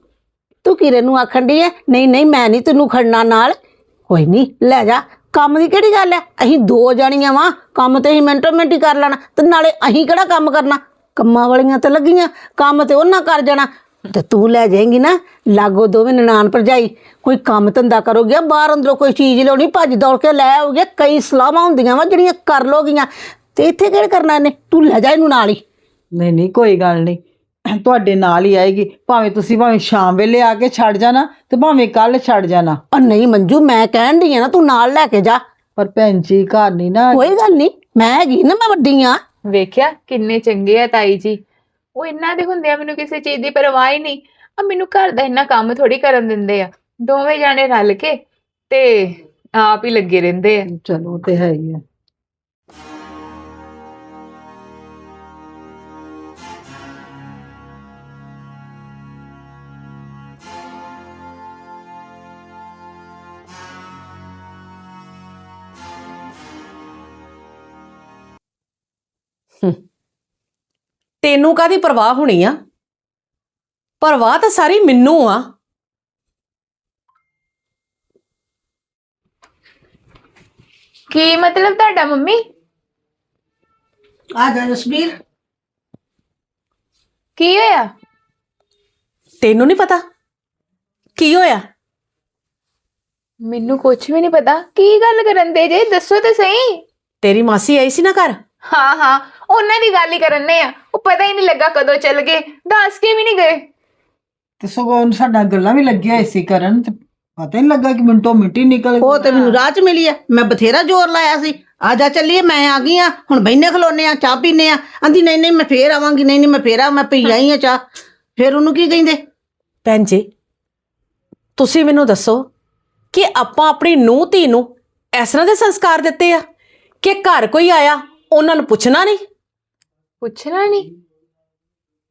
ਤੂੰ ਕਿਰੇ ਨੂੰ ਆਖਣ ਦੀ ਹੈ ਨਹੀਂ ਨਹੀਂ ਮੈਂ ਨਹੀਂ ਤੈਨੂੰ ਖੜਨਾ ਨਾਲ। ਕੋਈ ਨਹੀਂ ਲੈ ਜਾ। ਕੰਮ ਦੀ ਕਿਹੜੀ ਗੱਲ ਹੈ ਅਸੀਂ ਦੋ ਜਾਣੀਆਂ ਵਾਂ ਕੰਮ ਤੇ ਅਸੀਂ ਮਿੰਟੋ ਮਿੰਟ ਹੀ ਕਰ ਲੈਣਾ। ਤੇ ਨਾਲੇ ਅਸੀਂ ਕਿਹੜਾ ਕੰਮ ਕਰਨਾ? ਕੰਮਾਂ ਵਾਲੀਆਂ ਤੇ ਲੱਗੀਆਂ ਕੰਮ ਤੇ ਉਹਨਾਂ ਕਰ ਜਾਣਾ। ਤੇ ਤੂੰ ਲੈ ਜਾਏਂਗੀ ਨਾ ਲਾਗੋ ਦੋਵੇਂ ਨਨਾਣ ਭਰਜਾਈ ਕੋਈ ਕੰਮ ਧੰਦਾ ਕਰੋਗੇ ਬਾਹਰ ਅੰਦਰੋਂ ਕੋਈ ਚੀਜ਼ ਲਿਆਉਣੀ ਭੱਜ ਦੌੜ ਕੇ ਲੈ ਆਓਗੇ ਕਈ ਸਲਾਹਾਂ ਹੁੰਦੀਆਂ ਵਾ ਜਿਹੜੀਆਂ ਕਰ ਲੋਗੀਆਂ। ਤੇ ਇੱਥੇ ਕਿਹੜੇ ਕਰਨਾ ਇਹਨੇ? ਤੂੰ ਲੈ ਜਾ ਇਹਨੂੰ ਨਾਲ ਹੀ। ਨਹੀਂ ਨਹੀਂ ਕੋਈ ਗੱਲ ਨਹੀਂ। ਤੁਹਾਡੇ ਨਾਲ ਹੀ ਆਏਗੀ। ਭਾਵੇਂ ਤੁਸੀਂ ਭਾਵੇਂ ਸ਼ਾਮ ਵੇਲੇ ਆ ਕੇ ਛੱਡ ਜਾਣਾ ਤੇ ਭਾਵੇਂ ਕੱਲ ਛੱਡ ਜਾਣਾ। ਆ ਨਹੀਂ ਮੰਜੂ ਮੈਂ ਕਹਿਣ ਦੀ ਆ ਨਾ ਤੂੰ ਨਾਲ ਲੈ ਕੇ ਜਾ। ਪਰ ਭੈਣ ਜੀ ਘਰ ਨਹੀਂ ਨਾ ਕੋਈ ਗੱਲ ਨਹੀਂ ਮੈਂ ਹੈਗੀ ਨਾ ਮੈਂ ਵੱਡੀ ਆ। ਵੇਖਿਆ ਕਿੰਨੇ ਚੰਗੇ ਆ ਤਾਈ ਜੀ। ਉਹ ਇਹਨਾਂ ਦੇ ਹੁੰਦੇ ਆ ਮੈਨੂੰ ਕਿਸੇ ਚੀਜ਼ ਦੀ ਪਰਵਾਹ ਹੀ ਨਹੀਂ। ਆ ਮੈਨੂੰ ਘਰ ਦਾ ਇੰਨਾ ਕੰਮ ਥੋੜੀ ਕਰਨ ਦਿੰਦੇ ਆ। ਦੋਵੇਂ ਜਾਣੇ ਰਲ ਕੇ ਤੇ ਆਪ ਹੀ ਲੱਗੇ ਰਹਿੰਦੇ ਆ। ਚਲੋ, ਉਹ ਤੇ ਹੈ ਹੀ ਹੈ ਤੈਨੂੰ ਕਾਦੀ ਪਰਵਾਹ ਹੋਣੀ ਆ? ਪਰਵਾਹ ਤਾਂ ਸਾਰੀ ਮੈਨੂੰ ਆ। ਕੀ ਮਤਲਬ ਤੁਹਾਡਾ ਮੰਮੀ? ਆ ਜਾ ਜਸਬੀਰ ਕੀ ਹੋਇਆ? ਤੈਨੂੰ ਨਹੀਂ ਪਤਾ? ਕੀ ਹੋਇਆ? ਮੈਨੂੰ ਕੁਝ ਵੀ ਨਹੀਂ ਪਤਾ। ਕੀ ਗੱਲ ਕਰਨ ਦੇ ਜੇ? ਦੱਸੋ ਤੇ ਸਹੀ। ਤੇਰੀ ਮਾਸੀ ਆਈ ਸੀ ਨਾ ਘਰ? ਹਾਂ ਹਾਂ। ਉਹਨਾਂ ਦੀ ਗੱਲ ਹੀ ਕਰਨੇ ਆ। ਉਹ ਪਤਾ ਹੀ ਨਹੀਂ ਲੱਗਾ ਕਦੋਂ ਚੱਲ ਗਏ ਦੱਸ ਕੇ ਵੀ ਨਹੀਂ ਗਏ। ਤੇ ਸਗੋਂ ਉਹਨੂੰ ਸਾਡਾ ਗੱਲਾਂ ਵੀ ਲੱਗਿਆ ਹੋਈ ਸੀ ਕਰਨ ਤੇ ਪਤਾ ਹੀ ਨਹੀਂ ਲੱਗਾ ਕਿ ਮਿੰਟੋ ਮਿੰਟੀ ਨਿਕਲ ਉਹ ਤੇ ਮੈਨੂੰ ਰਾਹ ਚ ਮਿਲੀ ਆ ਮੈਂ ਬਥੇਰਾ ਜ਼ੋਰ ਲਾਇਆ ਸੀ। ਆ ਜਾ ਚੱਲੀਏ ਮੈਂ ਆ ਗਈ ਆ ਹੁਣ ਬੈਨੇ ਖਲੋਨੇ ਆ ਚਾਹ ਪੀਨੇ ਆ। ਆਂਦੀ ਨਹੀਂ ਨਹੀਂ ਮੈਂ ਫੇਰ ਆਵਾਂਗੀ ਨਹੀਂ ਨਹੀਂ ਮੈਂ ਫੇਰ ਆ ਮੈਂ ਪੀ ਆਈ ਆ ਚਾਹ। ਫੇਰ ਉਹਨੂੰ ਕੀ ਕਹਿੰਦੇ? ਭੈਣ ਜੀ ਤੁਸੀਂ ਮੈਨੂੰ ਦੱਸੋ ਕਿ ਆਪਾਂ ਆਪਣੀ ਨੂੰਹ ਧੀ ਨੂੰ ਇਸ ਤਰ੍ਹਾਂ ਦੇ ਸੰਸਕਾਰ ਦਿੱਤੇ ਆ ਕਿ ਘਰ ਕੋਈ ਆਇਆ ਉਹਨਾਂ ਨੂੰ ਪੁੱਛਣਾ ਨਹੀਂ? ਪੁੱਛਣਾ ਨਹੀਂ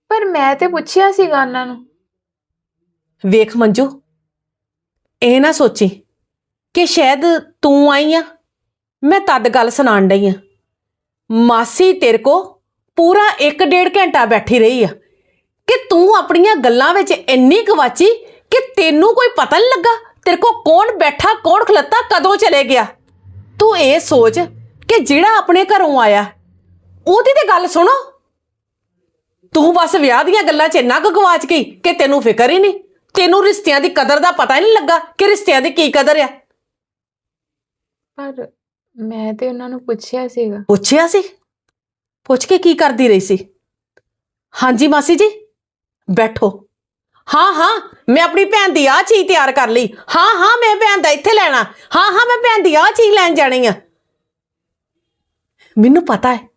ਪਰ ਮੈਂ ਤੇ ਪੁੱਛਿਆ ਸੀਗਾ ਉਹਨਾਂ ਨੂੰ। ਵੇਖ ਮੰਜੂ, ਇਹ ਨਾ ਸੋਚੀ ਕਿ ਸ਼ਾਇਦ ਤੂੰ ਆਈ ਆ, ਮੈਂ ਤਦ ਗੱਲ ਸੁਣਾਣ ਡਈ ਆ। ਮਾਸੀ ਤੇਰੇ ਕੋ ਪੂਰਾ 1.5 ਘੰਟਾ ਬੈਠੀ ਰਹੀ ਆ। ਕਿ ਤੂੰ ਆਪਣੀਆਂ ਗੱਲਾਂ ਵਿੱਚ ਇੰਨੀ ਗਵਾਚੀ ਕਿ ਤੈਨੂੰ ਕੋਈ ਪਤਾ ਨਹੀਂ ਲੱਗਾ ਤੇਰੇ ਕੋ ਕੌਣ ਬੈਠਾ, ਕੌਣ ਖਲੱਤਾ, ਕਦੋਂ ਚਲੇ ਗਿਆ। ਤੂੰ ਇਹ ਸੋਚ ਕਿ ਜਿਹੜਾ ਆਪਣੇ ਘਰੋਂ ਆਇਆ ਉਹਦੀ ਤੇ ਗੱਲ ਸੁਣੋ। ਤੂੰ ਬਸ ਵਿਆਹ ਦੀਆਂ ਗੱਲਾਂ 'ਚ ਇੰਨਾ ਕੁ ਗਵਾਚ ਗਈ ਕਿ ਤੈਨੂੰ ਫਿਕਰ ਹੀ ਨਹੀਂ। ਤੈਨੂੰ ਰਿਸ਼ਤਿਆਂ ਦੀ ਕਦਰ ਦਾ ਪਤਾ ਹੀ ਨਹੀਂ ਲੱਗਾ ਕਿ ਰਿਸ਼ਤਿਆਂ ਦੀ ਕੀ ਕਦਰ ਆ। ਪਰ ਮੈਂ ਤੇ ਉਹਨਾਂ ਨੂੰ ਪੁੱਛਿਆ ਸੀਗਾ। ਪੁੱਛਿਆ ਸੀ? ਪੁੱਛ ਕੇ ਕੀ ਕਰਦੀ ਰਹੀ ਸੀ? ਹਾਂਜੀ ਮਾਸੀ ਜੀ ਬੈਠੋ। ਹਾਂ ਹਾਂ ਮੈਂ ਆਪਣੀ ਭੈਣ ਦੀ ਆ ਚੀਜ਼ ਤਿਆਰ ਕਰ ਲਈ। ਹਾਂ ਹਾਂ ਮੈਂ ਭੈਣ ਦਾ ਇੱਥੇ ਲੈਣਾ। ਹਾਂ ਹਾਂ ਮੈਂ ਭੈਣ ਦੀ ਆ ਚੀਜ਼ ਲੈਣ ਜਾਣੀ ਆ। ਮੈਨੂੰ ਪਤਾ ਹੈ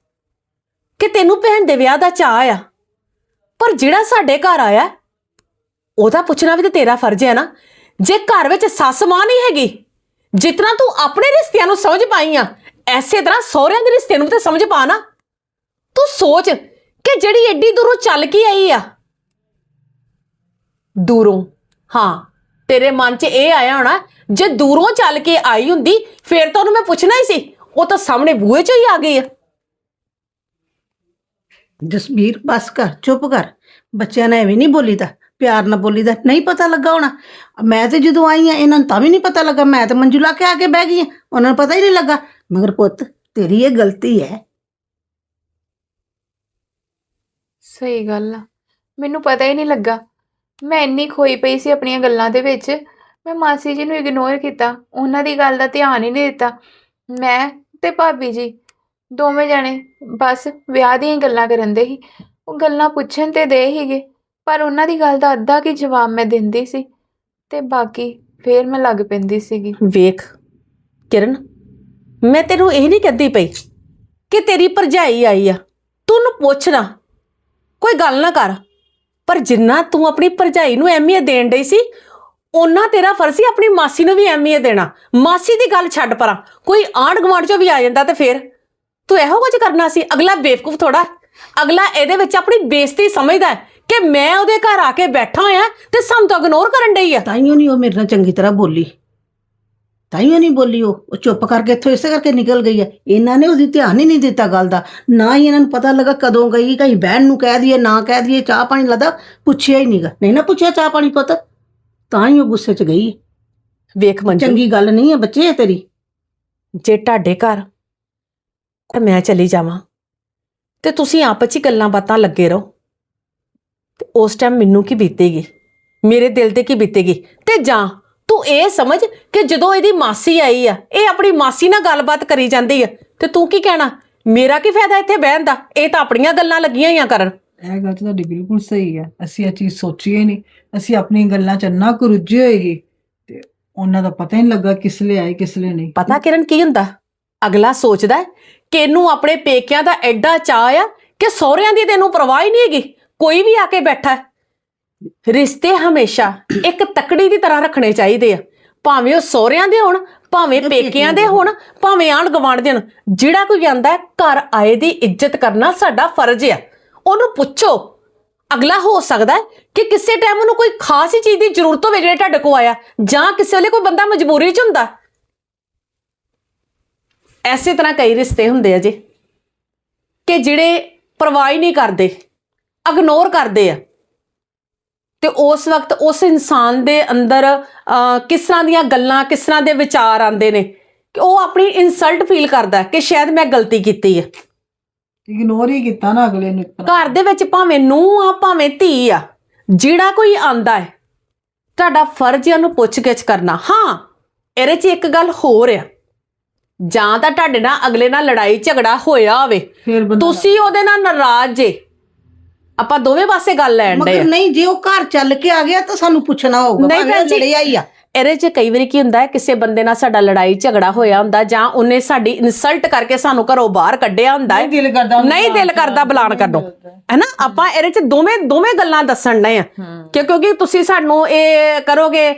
ਕਿ ਤੈਨੂੰ ਭੈਣ ਦੇ ਵਿਆਹ ਦਾ ਚਾਅ ਆ। ਪਰ ਜਿਹੜਾ ਸਾਡੇ ਘਰ ਆਇਆ, ਉਹਦਾ ਪੁੱਛਣਾ ਵੀ ਤੇ ਤੇਰਾ ਫਰਜ਼ ਹੈ ਨਾ। ਜੇ ਘਰ ਵਿੱਚ ਸੱਸ ਮਾਂ ਨਹੀਂ ਹੈਗੀ, ਜਿਤਨਾ ਤੂੰ ਆਪਣੇ ਰਿਸ਼ਤਿਆਂ ਨੂੰ ਸਮਝ ਪਾਈ ਆ, ਐਸੇ ਤਰ੍ਹਾਂ ਸਹੁਰਿਆਂ ਦੇ ਰਿਸ਼ਤੇ ਨੂੰ ਵੀ ਤੇ ਸਮਝ ਪਾ ਨਾ। ਤੂੰ ਸੋਚ ਕਿ ਜਿਹੜੀ ਐਡੀ ਦੂਰੋਂ ਚੱਲ ਕੇ ਆਈ ਆ। ਦੂਰੋਂ, ਹਾਂ, ਤੇਰੇ ਮਨ 'ਚ ਇਹ ਆਇਆ ਹੋਣਾ, ਜੇ ਦੂਰੋਂ ਚੱਲ ਕੇ ਆਈ ਹੁੰਦੀ, ਫੇਰ ਤਾਂ ਉਹਨੂੰ ਮੈਂ ਪੁੱਛਣਾ ਹੀ ਸੀ, ਉਹ ਤਾਂ ਸਾਹਮਣੇ ਬੂਹੇ 'ਚ ਹੀ ਆ ਗਈ ਆ। ਜਸਬੀਰ, ਬਸ ਕਰ, ਚੁੱਪ ਕਰ। ਬੱਚਿਆਂ ਨੇ ਐਵੇਂ ਨਹੀਂ ਬੋਲੀਦਾ ਪਿਆਰ ਨਾਲ ਬੋਲੀਦਾ ਨਹੀਂ ਪਤਾ ਲੱਗਾ ਹੋਣਾ। ਮੈਂ ਤੇ ਜਦੋਂ ਆਈ ਆ, ਇਹਨਾਂ ਨੂੰ ਤਾਂ ਵੀ ਨਹੀਂ ਪਤਾ ਲੱਗਾ। ਮੈਂ ਤਾਂ ਮੰਜੂ ਲਾ ਕੇ ਆ ਕੇ ਬਹਿ ਗਈ ਆ, ਉਹਨਾਂ ਨੂੰ ਪਤਾ ਹੀ ਨਹੀਂ ਲੱਗਾ। ਮਗਰ ਪੁੱਤ, ਤੇਰੀ ਇਹ ਗਲਤੀ ਹੈ। ਸਹੀ ਗੱਲ ਆ। ਮੈਨੂੰ ਪਤਾ ਹੀ ਨਹੀਂ ਲੱਗਾ। ਮੈਂ ਇੰਨੀ ਖੋਈ ਪਈ ਸੀ ਆਪਣੀਆਂ ਗੱਲਾਂ ਦੇ ਵਿੱਚ। ਮੈਂ ਮਾਸੀ ਜੀ ਨੂੰ ਇਗਨੋਰ ਕੀਤਾ। ਉਹਨਾਂ ਦੀ ਗੱਲ ਦਾ ਧਿਆਨ ਹੀ ਨਹੀਂ ਦਿੱਤਾ। ਮੈਂ ਤੇ ਭਾਬੀ ਜੀ ਦੋਵੇਂ ਜਣੇ ਬਸ ਵਿਆਹ ਦੀਆਂ ਹੀ ਗੱਲਾਂ ਕਰਨ ਦੇ ਸੀ। ਉਹ ਗੱਲਾਂ ਪੁੱਛਣ ਤੇ ਦੇ ਹੀਗੇ ਪਰ ਉਹਨਾਂ ਦੀ ਗੱਲ ਦਾ ਅੱਧਾ ਕੀ ਜਵਾਬ ਮੈਂ ਦਿੰਦੀ ਸੀ ਤੇ ਬਾਕੀ ਫੇਰ ਮੈਂ ਲੱਗ ਪੈਂਦੀ ਸੀਗੀ। ਵੇਖ, ਕਿਰਨ, ਮੈਂ ਤੈਨੂੰ ਇਹ ਨਹੀਂ ਕਹਿੰਦੀ ਪਈ ਕਿ ਤੇਰੀ ਭਰਜਾਈ ਆਈ ਆ। ਤੂੰ ਉਹਨੂੰ ਪੁੱਛ ਨਾ, ਕੋਈ ਗੱਲ ਨਾ ਕਰ। ਪਰ ਜਿੰਨਾ ਤੂੰ ਆਪਣੀ ਭਰਜਾਈ ਨੂੰ ਅਹਿਮੀਅਤ ਦੇਣ ਡਈ ਸੀ ਉਹਨਾਂ ਤੇਰਾ ਫਰਜ਼ ਸੀ ਆਪਣੀ ਮਾਸੀ ਨੂੰ ਵੀ ਅਹਿਮੀਅਤ ਦੇਣਾ। ਮਾਸੀ ਦੀ ਗੱਲ ਛੱਡ ਪਰਾਂ, ਕੋਈ ਆਂਢ ਗੁਆਂਢ ਚੋਂ ਵੀ ਆ ਜਾਂਦਾ ਤੇ ਫੇਰ। ਤੂੰ ਇਹੋ ਕੁਝ ਕਰਨਾ ਸੀ? ਅਗਲਾ ਬੇਵਕੂਫ ਥੋੜਾ ਅਗਲਾ ਇਹਦੇ ਵਿੱਚ ਆਪਣੀ ਬੇਇੱਜ਼ਤੀ ਸਮਝਦਾ ਹੈ ਕਿ ਮੈਂ ਉਹਦੇ ਘਰ ਆ ਕੇ ਬੈਠਾ ਹੋਇਆ ਤੇ ਸਾਨੂੰ ਤਾਂ ਇਗਨੋਰ ਕਰਨ ਡਈ ਆ। ਤਾਈਓ ਨਹੀਂ ਉਹ ਮੇਰੇ ਨਾਲ ਚੰਗੀ ਤਰ੍ਹਾਂ ਬੋਲੀ। ਤਾਈਓ ਨਹੀਂ ਬੋਲੀ ਉਹ। ਉਹ ਚੁੱਪ ਕਰਕੇ ਇੱਥੋਂ ਇਸੇ ਕਰਕੇ ਨਿਕਲ ਗਈ ਹੈ ਇਹਨਾਂ ਨੇ ਉਹਦੀ ਧਿਆਨ ਹੀ ਨਹੀਂ ਦਿੱਤਾ ਗੱਲ ਦਾ। ਨਾ ਹੀ ਇਹਨਾਂ ਨੂੰ ਪਤਾ ਲੱਗਾ ਕਦੋਂ ਗਈ ਕਹੀਂ ਬਹਿਣ ਨੂੰ ਕਹਿ ਦਈਏ ਨਾ ਕਹਿ ਦਈਏ ਚਾਹ ਪਾਣੀ ਲੱਦਾ ਪੁੱਛਿਆ ਹੀ ਨਹੀਂਗਾ ਨਹੀਂ ਨਾ ਪੁੱਛਿਆ ਚਾਹ ਪਾਣੀ ਪੁੱਤ। ਤਾਂ ਹੀ ਉਹ ਗੁੱਸੇ 'ਚ ਗਈ। ਵੇਖ ਮੰਜੂ। ਚੰਗੀ ਗੱਲ ਨਹੀਂ ਹੈ ਬੱਚੇ ਇਹ ਤੇਰੀ। ਜੇ ਤੁਹਾਡੇ ਘਰ ਤੇ ਮੈਂ ਚਲੀ ਜਾਵਾਂ। ਤੇ ਤੁਸੀਂ ਆਪਸ 'ਚ ਹੀ ਗੱਲਾਂ ਬਾਤਾਂ ਲੱਗੇ ਰਹੋ। ਤੇ ਉਸ ਟਾਈਮ ਮੈਨੂੰ ਕੀ ਬੀਤੇਗੀ? ਮੇਰੇ ਦਿਲ ਤੇ ਕੀ ਬੀਤੇਗੀ? ਤੇ ਜਾਂ ਤੂੰ ਇਹ ਸਮਝ ਕਿ ਜਦੋਂ ਇਹਦੀ ਮਾਸੀ ਆਈ ਆ ਇਹ ਆਪਣੀ ਮਾਸੀ ਨਾਲ ਗੱਲਬਾਤ ਕਰੀ ਜਾਂਦੀ ਆ ਤੇ ਤੂੰ ਕੀ ਕਹਿਣਾ? ਮੇਰਾ ਕੀ ਫਾਇਦਾ ਇੱਥੇ ਬਹਿਣ ਦਾ? ਇਹ ਤਾਂ ਆਪਣੀਆਂ ਗੱਲਾਂ ਲੱਗੀਆਂ ਹੀ ਆ ਕਰਨ। ਇਹ ਗੱਲ ਤਾਂ ਤੁਹਾਡੀ ਬਿਲਕੁਲ ਸਹੀ ਹੈ ਅਸੀਂ ਇਹ ਚੀਜ਼ ਸੋਚੀ ਹੀ ਨਹੀਂ। ਅਸੀਂ ਆਪਣੀ ਗੱਲਾਂ ਚ ਇੰਨਾ ਕੁ ਰੁੱਝੇ ਹੋਏ ਸੀ ਤੇ ਉਹਨਾਂ ਦਾ ਪਤਾ ਹੀ ਨਹੀਂ ਲੱਗਾ ਕਿਸ ਲਈ ਆਏ ਕਿਸ ਲਈ ਨਹੀਂ। ਪਤਾ ਕਿਰਨ ਕੀ ਹੁੰਦਾ? ਅਗਲਾ ਸੋਚਦਾ ਹੈ ਕਿ ਇਹਨੂੰ ਆਪਣੇ ਪੇਕਿਆਂ ਦਾ ਐਡਾ ਚਾਅ ਆ ਕਿ ਸਹੁਰਿਆਂ ਦੀ ਤੈਨੂੰ ਪਰਵਾਹ ਹੀ ਨਹੀਂ ਹੈਗੀ ਕੋਈ ਵੀ ਆ ਕੇ ਬੈਠਾ। ਰਿਸ਼ਤੇ ਹਮੇਸ਼ਾ ਇੱਕ ਤਕੜੀ ਦੀ ਤਰ੍ਹਾਂ ਰੱਖਣੇ ਚਾਹੀਦੇ ਆ। ਭਾਵੇਂ ਉਹ ਸਹੁਰਿਆਂ ਦੇ ਹੋਣ ਭਾਵੇਂ ਪੇਕਿਆਂ ਦੇ ਹੋਣ ਭਾਵੇਂ ਆਂਢ ਗੁਆਂਢ ਦੇ ਹੋਣ ਜਿਹੜਾ ਕੋਈ ਆਂਦਾ ਘਰ ਆਏ ਦੀ ਇੱਜ਼ਤ ਕਰਨਾ ਸਾਡਾ ਫਰਜ਼ ਆ। ਉਹਨੂੰ ਪੁੱਛੋ ਅਗਲਾ ਹੋ ਸਕਦਾ ਹੈ ਕਿ ਕਿਸੇ ਟਾਈਮ ਉਹਨੂੰ ਕੋਈ ਖਾਸ ਹੀ ਚੀਜ਼ ਦੀ ਜ਼ਰੂਰਤ ਹੋਵੇ ਜਿਹੜੇ ਤੁਹਾਡੇ ਕੋਲ ਆਇਆ ਜਾਂ ਕਿਸੇ ਵੇਲੇ ਕੋਈ ਬੰਦਾ ਮਜਬੂਰੀ 'ਚ ਹੁੰਦਾ। ਐਸੇ ਤਰ੍ਹਾਂ ਕਈ ਰਿਸ਼ਤੇ ਹੁੰਦੇ ਆ ਜੀ ਕਿ ਜਿਹੜੇ ਪਰਵਾਹ ਨਹੀਂ ਕਰਦੇ ਇਗਨੋਰ ਕਰਦੇ ਆ। ਤੇ ਉਸ ਵਕਤ ਉਸ ਇਨਸਾਨ ਦੇ ਅੰਦਰ ਕਿਸ ਤਰ੍ਹਾਂ ਦੀਆਂ ਗੱਲਾਂ ਕਿਸ ਤਰ੍ਹਾਂ ਦੇ ਵਿਚਾਰ ਆਉਂਦੇ ਨੇ ਕਿ ਉਹ ਆਪਣੀ ਇਨਸਲਟ ਫੀਲ ਕਰਦਾ ਕਿ ਸ਼ਾਇਦ ਮੈਂ ਗਲਤੀ ਕੀਤੀ ਹੈ ਇਗਨੋਰ ਹੀ ਕੀਤਾ ਨਾ ਅਗਲੇ ਨੂੰ। ਘਰ ਦੇ ਵਿੱਚ ਭਾਵੇਂ ਨੂੰਹ ਆ ਭਾਵੇਂ ਧੀ ਆ ਜਿਹੜਾ ਕੋਈ ਆਂਦਾ ਹੈ ਤੁਹਾਡਾ ਫਰਜ਼ ਹੈ ਉਹਨੂੰ ਪੁੱਛ-ਗਿੱਛ ਕਰਨਾ। ਹਾਂ ਇਹਦੇ 'ਚ ਇੱਕ ਗੱਲ ਹੋਰ ਆ। ਜਾਂ ਤਾਂ ਤੁਹਾਡੇ ਨਾਲ ਅਗਲੇ ਨਾਲ ਲੜਾਈ ਝਗੜਾ ਹੋਇਆ ਹੋਵੇ। ਫਿਰ ਬੰਦਾ ਤੁਸੀਂ ਉਹਦੇ ਨਾਲ ਨਾਰਾਜ਼ ਜੇ। ਆਪਾਂ ਦੋਵੇਂ ਪਾਸੇ ਗੱਲ ਲੈਣ ਦੇ ਮਗਰ ਨਹੀਂ ਜੇ ਉਹ ਘਰ ਚੱਲ ਕੇ ਆ ਗਿਆ ਤਾਂ ਸਾਨੂੰ ਪੁੱਛਣਾ ਹੋਊਗਾ ਨਹੀਂ ਭੈਣ ਜੀ। ਲੜਿਆ ਹੀ ਆ। ਇਹਦੇ 'ਚ ਕਈ ਵਾਰੀ ਕੀ ਹੁੰਦਾ ਹੈ ਕਿਸੇ ਬੰਦੇ ਨਾਲ ਸਾਡਾ ਲੜਾਈ ਝਗੜਾ ਹੋਇਆ ਹੁੰਦਾ ਜਾਂ ਉਹਨੇ ਸਾਡੀ ਇਨਸਲਟ ਕਰਕੇ ਸਾਨੂੰ ਘਰੋਂ ਬਾਹਰ ਕੱਢਿਆ ਹੁੰਦਾ ਹੈ। ਨਹੀਂ ਦਿਲ ਕਰਦਾ ਉਹਨੂੰ ਨਹੀਂ ਦਿਲ ਕਰਦਾ ਬੁਲਾਣ ਕਰਨੋਂ। ਹੈਨਾ ਆਪਾਂ ਇਹਦੇ 'ਚ ਦੋਵੇਂ ਦੋਵੇਂ ਗੱਲਾਂ ਦੱਸਣ ਨੇ ਆ। ਕਿ ਕਿਉਂਕਿ ਤੁਸੀਂ ਸਾਨੂੰ ਇਹ ਕਰੋਗੇ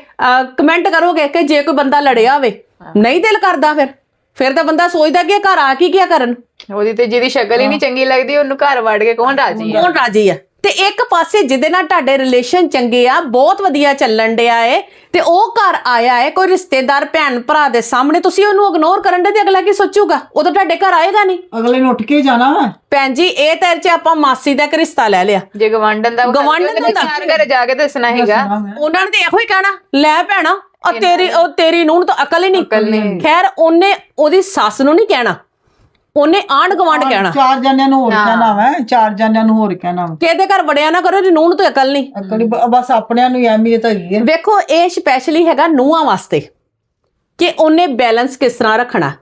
ਕਮੈਂਟ ਕਰੋਗੇ ਕਿ ਜੇ ਕੋਈ ਬੰਦਾ ਲੜਿਆ ਹੋਵੇ। ਨਹੀਂ ਦਿਲ ਕਰਦਾ ਫਿਰ। ਫਿਰ ਤਾਂ ਬੰਦਾ ਸੋਚਦਾ ਕਿ ਇਹ ਘਰ ਆ ਕੀ ਕੀ ਕਰਨ? ਉਹਦੀ ਤੇ ਜਿਹਦੀ ਸ਼ਕਲ ਹੀ ਨਹੀਂ ਚੰਗੀ ਲੱਗਦੀ ਉਹਨੂੰ ਘਰ ਵੜ ਕੇ ਕੌਣ ਰਾਜੀ ਆ? ਕੌਣ ਰਾਜੀ ਆ? ਤੇ ਇੱਕ ਪਾਸੇ ਜਿਹਦੇ ਨਾਲ ਤੁਹਾਡੇ ਰਿਲੇਸ਼ਨ ਚੰਗੇ ਆ ਬਹੁਤ ਵਧੀਆ ਚੱਲਣ ਡਿਆ ਏ ਤੇ ਉਹ ਘਰ ਆਇਆ ਏ ਕੋਈ ਰਿਸ਼ਤੇਦਾਰ ਭੈਣ ਭਰਾ ਦੇ ਸਾਹਮਣੇ ਤੁਸੀਂ ਉਹਨੂੰ ਇਗਨੋਰ ਕਰਨ ਦੇ ਤੇ ਅਗਲਾ ਕੀ ਸੋਚੂਗਾ? ਉਦੋਂ ਤੁਹਾਡੇ ਘਰ ਆਏਗਾ ਨਹੀਂ। ਅਗਲੇ ਨੂੰ ਉੱਠ ਕੇ ਜਾਣਾ ਵਾ। ਭੈਣ ਜੀ ਇਹ ਤੇਰੇ ਚ ਆਪਾਂ ਮਾਸੀ ਦਾ ਇੱਕ ਰਿਸ਼ਤਾ ਲੈ ਲਿਆ। ਜੇ ਗਵਾਂਡਨ ਦਾ ਗਵਾਂਢਣ ਦਾ ਹੁੰਦਾ। ਚਾਰ ਘਰ ਜਾ ਕੇ ਦੱਸਣਾ ਹੈਗਾ ਦੱਸਣਾ ਮੈਂ। ਉਹਨਾਂ ਨੇ ਤੇ ਇਹੋ ਹੀ ਕਹਿਣਾ ਲੈ ਭੈਣਾ ਆ ਤੇਰੀ ਉਹ ਤੇਰੀ ਨੂੰਹ ਨੂੰ ਤਾਂ ਅਕਲ ਹੀ ਨਹੀਂ। ਖੈਰ ਉਹਨੇ ਉਹਦੀ ਸੱਸ ਨੂੰ ਨਹੀਂ ਕਹਿਣਾ। ਉਹਨੇ ਆਂਢ ਗਵਾਂਢ ਕਹਿਣਾ। ਚਾਰ ਜਣਿਆਂ ਨੂੰ ਹੋਰ ਕਹਿਣਾ ਵਾ ਚਾਰ ਜਣਿਆਂ ਨੂੰ ਹੋਰ ਕਹਿਣਾ ਵਾ। ਕਿਹਦੇ ਘਰ ਬੜਿਆ ਨਾ ਕਰੋ ਜੀ ਨੂੰਹ ਨੂੰ ਤਾਂ ਅਕਲ ਨਹੀਂ। ਅਕਲੀ ਬਸ ਆਪਣਿਆਂ ਨੂੰ ਹੀ ਅਹਿਮੀਅਤ ਹੈਗੀ ਹੈ ਵੇਖੋ ਇਹ ਸਪੈਸ਼ਲੀ ਹੈਗਾ ਨੂੰਹਾਂ ਵਾਸਤੇ ਕਿ ਉਹਨੇ ਬੈਲੈਂਸ ਕਿਸ ਤਰ੍ਹਾਂ ਰੱਖਣਾ।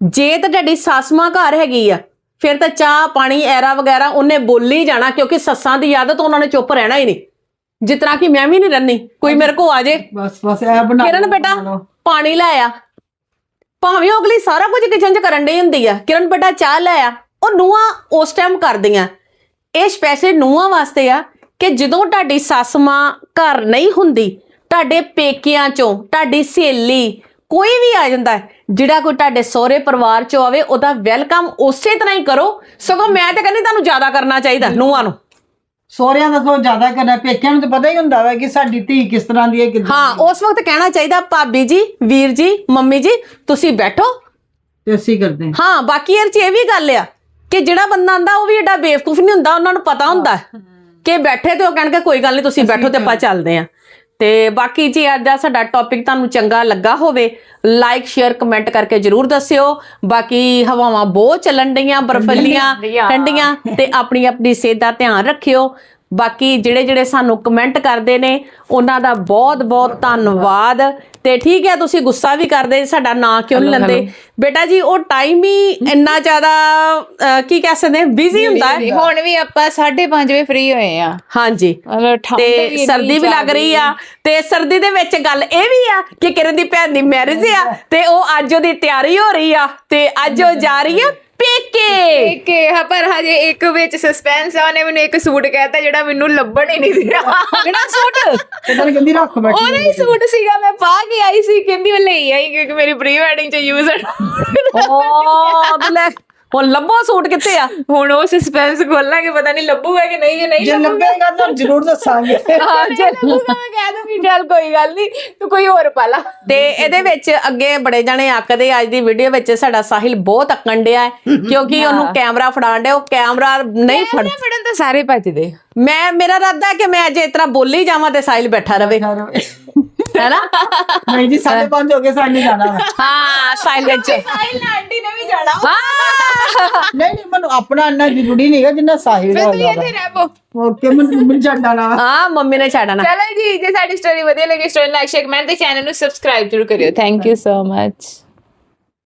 ਜੇ ਤਾਂ ਤੁਹਾਡੀ ਸੱਸ ਮਾਂ ਘਰ ਹੈਗੀ ਆ ਫਿਰ ਤਾਂ ਚਾਹ ਪਾਣੀ ਐਰਾ ਵਗੈਰਾ ਉਹਨੇ ਬੋਲੀ ਜਾਣਾ ਕਿਉਂਕਿ ਸੱਸਾਂ ਦੀ ਆਦਤ ਉਹਨਾਂ ਨੇ ਚੁੱਪ ਰਹਿਣਾ ਹੀ ਨਹੀਂ। ਜਿਸ ਤਰ੍ਹਾਂ ਕਿ ਮੈਂ ਵੀ ਨਹੀਂ ਰਹਿਣੀ ਕੋਈ ਮੇਰੇ ਕੋ ਆ ਜੇ। ਬਸ ਬਸ ਇਹ ਬਣਾ ਕਿਰਨ ਬੇਟਾ। ਪਾਣੀ ਲੈ ਆ। ਭਾਵੇਂ ਉਹ ਅਗਲੀ ਸਾਰਾ ਕੁਝ ਕਿਚਨ 'ਚ ਕਰਨ ਡਈ ਹੁੰਦੀ ਆ। ਕਿਰਨ ਬੇਟਾ ਚਾਹ ਲੈ ਆ। ਉਹ ਨੂੰਹਾਂ ਉਸ ਟਾਈਮ ਕਰਦੀਆਂ। ਇਹ ਸਪੈਸ਼ਲ ਨੂੰਹਾਂ ਵਾਸਤੇ ਆ ਕਿ ਜਦੋਂ ਤੁਹਾਡੀ ਸੱਸ ਮਾਂ ਘਰ ਨਹੀਂ ਹੁੰਦੀ, ਤੁਹਾਡੇ ਪੇਕਿਆਂ 'ਚੋਂ, ਤੁਹਾਡੀ ਸਹੇਲੀ ਕੋਈ ਵੀ ਆ ਜਾਂਦਾ ਜਿਹੜਾ ਕੋਈ ਤੁਹਾਡੇ ਸਹੁਰੇ ਪਰਿਵਾਰ 'ਚੋਂ ਆਵੇ, ਉਹਦਾ ਵੈਲਕਮ ਉਸੇ ਤਰ੍ਹਾਂ ਹੀ ਕਰੋ। ਸਗੋਂ ਮੈਂ ਤਾਂ ਕਹਿੰਦੀ ਤੁਹਾਨੂੰ ਜ਼ਿਆਦਾ ਕਰਨਾ ਚਾਹੀਦਾ ਨੂੰਹਾਂ ਨੂੰ। ਸਹੁਰਿਆਂ ਦਾ ਤੋਂ ਜ਼ਿਆਦਾ ਕਰਨਾ ਪੇਕਿਆਂ ਨੂੰ ਤਾਂ ਪਤਾ ਹੀ ਹੁੰਦਾ ਵਾ ਕਿ ਸਾਡੀ ਧੀ ਕਿਸ ਤਰ੍ਹਾਂ ਦੀ ਹੈ ਕਿੱਦਾਂ ਹਾਂ ਉਸ ਵਕਤ ਕਹਿਣਾ ਚਾਹੀਦਾ ਭਾਬੀ ਜੀ ਵੀਰ ਜੀ ਮੰਮੀ ਜੀ ਤੁਸੀਂ ਬੈਠੋ। ਤੇ ਅਸੀਂ ਕਰਦੇ ਹਾਂ। ਹਾਂ ਬਾਕੀ ਇਹ ਚ ਇਹ ਵੀ ਗੱਲ ਆ ਕਿ ਜਿਹੜਾ ਬੰਦਾ ਆਂਦਾ ਉਹ ਵੀ ਏਡਾ ਬੇਵਕੂਫ ਨਹੀਂ ਹੁੰਦਾ ਉਹਨਾਂ ਨੂੰ ਪਤਾ ਹੁੰਦਾ। ਕਿ ਬੈਠੇ ਤੇ ਉਹ ਕਹਿਣਗੇ ਕੋਈ ਗੱਲ ਨਹੀਂ ਤੁਸੀਂ ਬੈਠੋ ਤੇ ਆਪਾਂ ਚੱਲਦੇ ਆਂ ਤੇ ਬਾਕੀ ਜੀ ਅੱਜ ਦਾ ਸਾਡਾ ਟੌਪਿਕ ਤੁਹਾਨੂੰ ਚੰਗਾ ਲੱਗਾ ਹੋਵੇ ਲਾਈਕ ਸ਼ੇਅਰ ਕਮੈਂਟ ਕਰਕੇ ਜਰੂਰ ਦੱਸਿਓ ਬਾਕੀ ਹਵਾਵਾਂ ਬਹੁਤ ਚੱਲਣ ਡਈਆਂ ਬਰਫਲੀਆਂ ਠੰਡੀਆਂ। ਠੰਡੀਆਂ ਤੇ ਆਪਣੀ ਆਪਣੀ ਸਿਹਤ ਦਾ ਧਿਆਨ ਰੱਖਿਓ ਬਾਕੀ ਜਿਹੜੇ ਜਿਹੜੇ ਸਾਨੂੰ ਕਮੈਂਟ ਕਰਦੇ ਨੇ ਉਹਨਾਂ ਦਾ ਬਹੁਤ ਬਹੁਤ ਧੰਨਵਾਦ। ਤੇ ਠੀਕ ਹੈ ਤੁਸੀਂ ਗੁੱਸਾ ਵੀ ਕਰਦੇ ਸਾਡਾ ਨਾਂ ਕਿਉਂ ਨਹੀਂ ਲੈਂਦੇ? ਬੇਟਾ ਜੀ ਉਹ ਟਾਈਮ ਹੀ ਇੰਨਾ ਜ਼ਿਆਦਾ ਕੀ ਕਹਿ ਸਕਦੇ ਬਿਜ਼ੀ ਹੁੰਦਾ ਹੈ। ਹੁਣ ਵੀ ਆਪਾਂ 5:30 ਵਜੇ ਫ੍ਰੀ ਹੋਏ ਆ। ਹਾਂਜੀ। ਤੇ ਸਰਦੀ ਵੀ ਲੱਗ ਰਹੀ ਆ। ਤੇ ਸਰਦੀ ਦੇ ਵਿੱਚ ਗੱਲ ਇਹ ਵੀ ਆ ਕਿ ਕਿਰਨ ਦੀ ਭੈਣ ਦੀ ਮੈਰਿਜ ਆ ਤੇ ਉਹ ਅੱਜ ਉਹਦੀ ਤਿਆਰੀ ਹੋ ਰਹੀ ਆ। ਤੇ ਅੱਜ ਉਹ ਜਾ ਰਹੀ ਆ ਪੇਕੇ। ਕਿ ਹਾਂ ਪਰ ਹਜੇ ਇੱਕ ਵਿੱਚ ਸਸਪੈਂਸ ਆ ਉਹਨੇ ਮੈਨੂੰ ਇੱਕ ਸੂਟ ਕਹਿਤਾ ਜਿਹੜਾ ਮੈਨੂੰ ਲੱਭਣ ਹੀ ਨਹੀਂ ਦਿਆ। ਕਿਹੜਾ ਸੂਟ? ਤੇ ਤੈਨੂੰ ਕਹਿੰਦੀ ਰੱਖ ਬੈਠੀ ਉਹਦਾ ਹੀ ਸੂਟ ਸੀਗਾ ਮੈਂ ਪਾ ਕੇ ਆਈ ਸੀ ਕਹਿੰਦੀ ਮੈਂ ਲਈ ਆਈ ਕਿਉਂਕਿ ਮੇਰੀ ਪ੍ਰੀ ਵੈਡਿੰਗ ਚ ਯੂਜ਼ ਉਹ ਤੇ ਲੈ ਹੁਣ ਲੱਭੋ ਸੂਟ ਕਿੱਥੇ ਆ? ਹੁਣ ਉਹ ਸਸਪੈਂਸ ਖੋਲਾਂਗੇ ਪਤਾ ਨਹੀਂ ਲੱਭੂਗਾ ਕਿ ਨਹੀਂ ਜੇ ਨਹੀਂ ਜੇ ਲੱਭੇਗਾ। ਤਾਂ ਜ਼ਰੂਰ ਦੱਸਾਂਗੇ। ਹਾਂ ਜੇ ਲੱਭੂਗਾ ਮੈਂ ਕਹਿ ਦੂੰਗੀ ਚੱਲ ਕੋਈ ਗੱਲ ਨਹੀਂ ਤੂੰ ਕੋਈ ਹੋਰ ਪਾ ਲਾ। ਤੇ ਇਹਦੇ ਵਿੱਚ ਅੱਗੇ ਬੜੇ ਜਣੇ ਅੱਕਦੇ ਅੱਜ ਦੀ ਵੀਡੀਓ ਵਿੱਚ ਸਾਡਾ ਸਾਹਿਲ ਬਹੁਤ ਅੱਕਣ ਡਿਆ ਹੈ ਕਿਉਂਕਿ ਉਹਨੂੰ ਕੈਮਰਾ ਫੜਾਣ ਡਿਆ ਉਹ ਕੈਮਰਾ ਨਹੀਂ ਫੜ ਕੈਮਰਾ ਫੜਨ ਤਾਂ ਸਾਰੇ ਭੱਜਦੇ। ਮੈਂ ਮੇਰਾ ਇਰਾਦਾ ਹੈ ਕਿ ਮੈਂ ਅੱਜ ਇਸ ਤਰ੍ਹਾਂ ਬੋਲੀ ਜਾਵਾਂ ਤੇ ਸਾਹਿਲ ਬੈਠਾ ਰਵੇ। ਹੈਨਾ ਨਹੀਂ ਜੀ 5:30 ਹੋ। ਗਏ ਸਾਨੂੰ ਜਾਣਾ ਵਾ। ਹਾਂ ਸਾਇਲੈਂਟ ਚ। ਸਾਹਿਲ ਆਂਟੀ ਨੇ ਵੀ ਜਾਣਾ ਹਾਂ। ਨਹੀਂ ਨਹੀਂ ਮੈਨੂੰ ਆਪਣਾ ਇੰਨਾ ਜ਼ਰੂਰੀ ਨਹੀਂ ਹੈ ਜਿੰਨਾ ਸਾਹਿਲ ਫਿਰ ਦਾ ਤੂੰ ਇੱਥੇ ਰਹਿ ਪੋ ਓਕੇ ਮੈਨੂੰ ਮੈਨੂੰ ਛੱਡ ਆਣਾ ਵਾ। ਹਾਂ ਮੰਮੀ ਨੇ ਛੱਡਣਾ ਚਲੋ ਜੀ ਜੇ ਸਾਡੀ ਸਟੋਰੀ ਵਧੀਆ ਲੱਗੀ ਸਟੋਰੀ ਲਾਈਕ ਸ਼ੇਅਰ ਕਮੈਂਟ ਤੇ ਚੈਨਲ ਨੂੰ ਸਬਸਕ੍ਰਾਈਬ ਜ਼ਰੂਰ ਕਰਿਓ। Thank you so much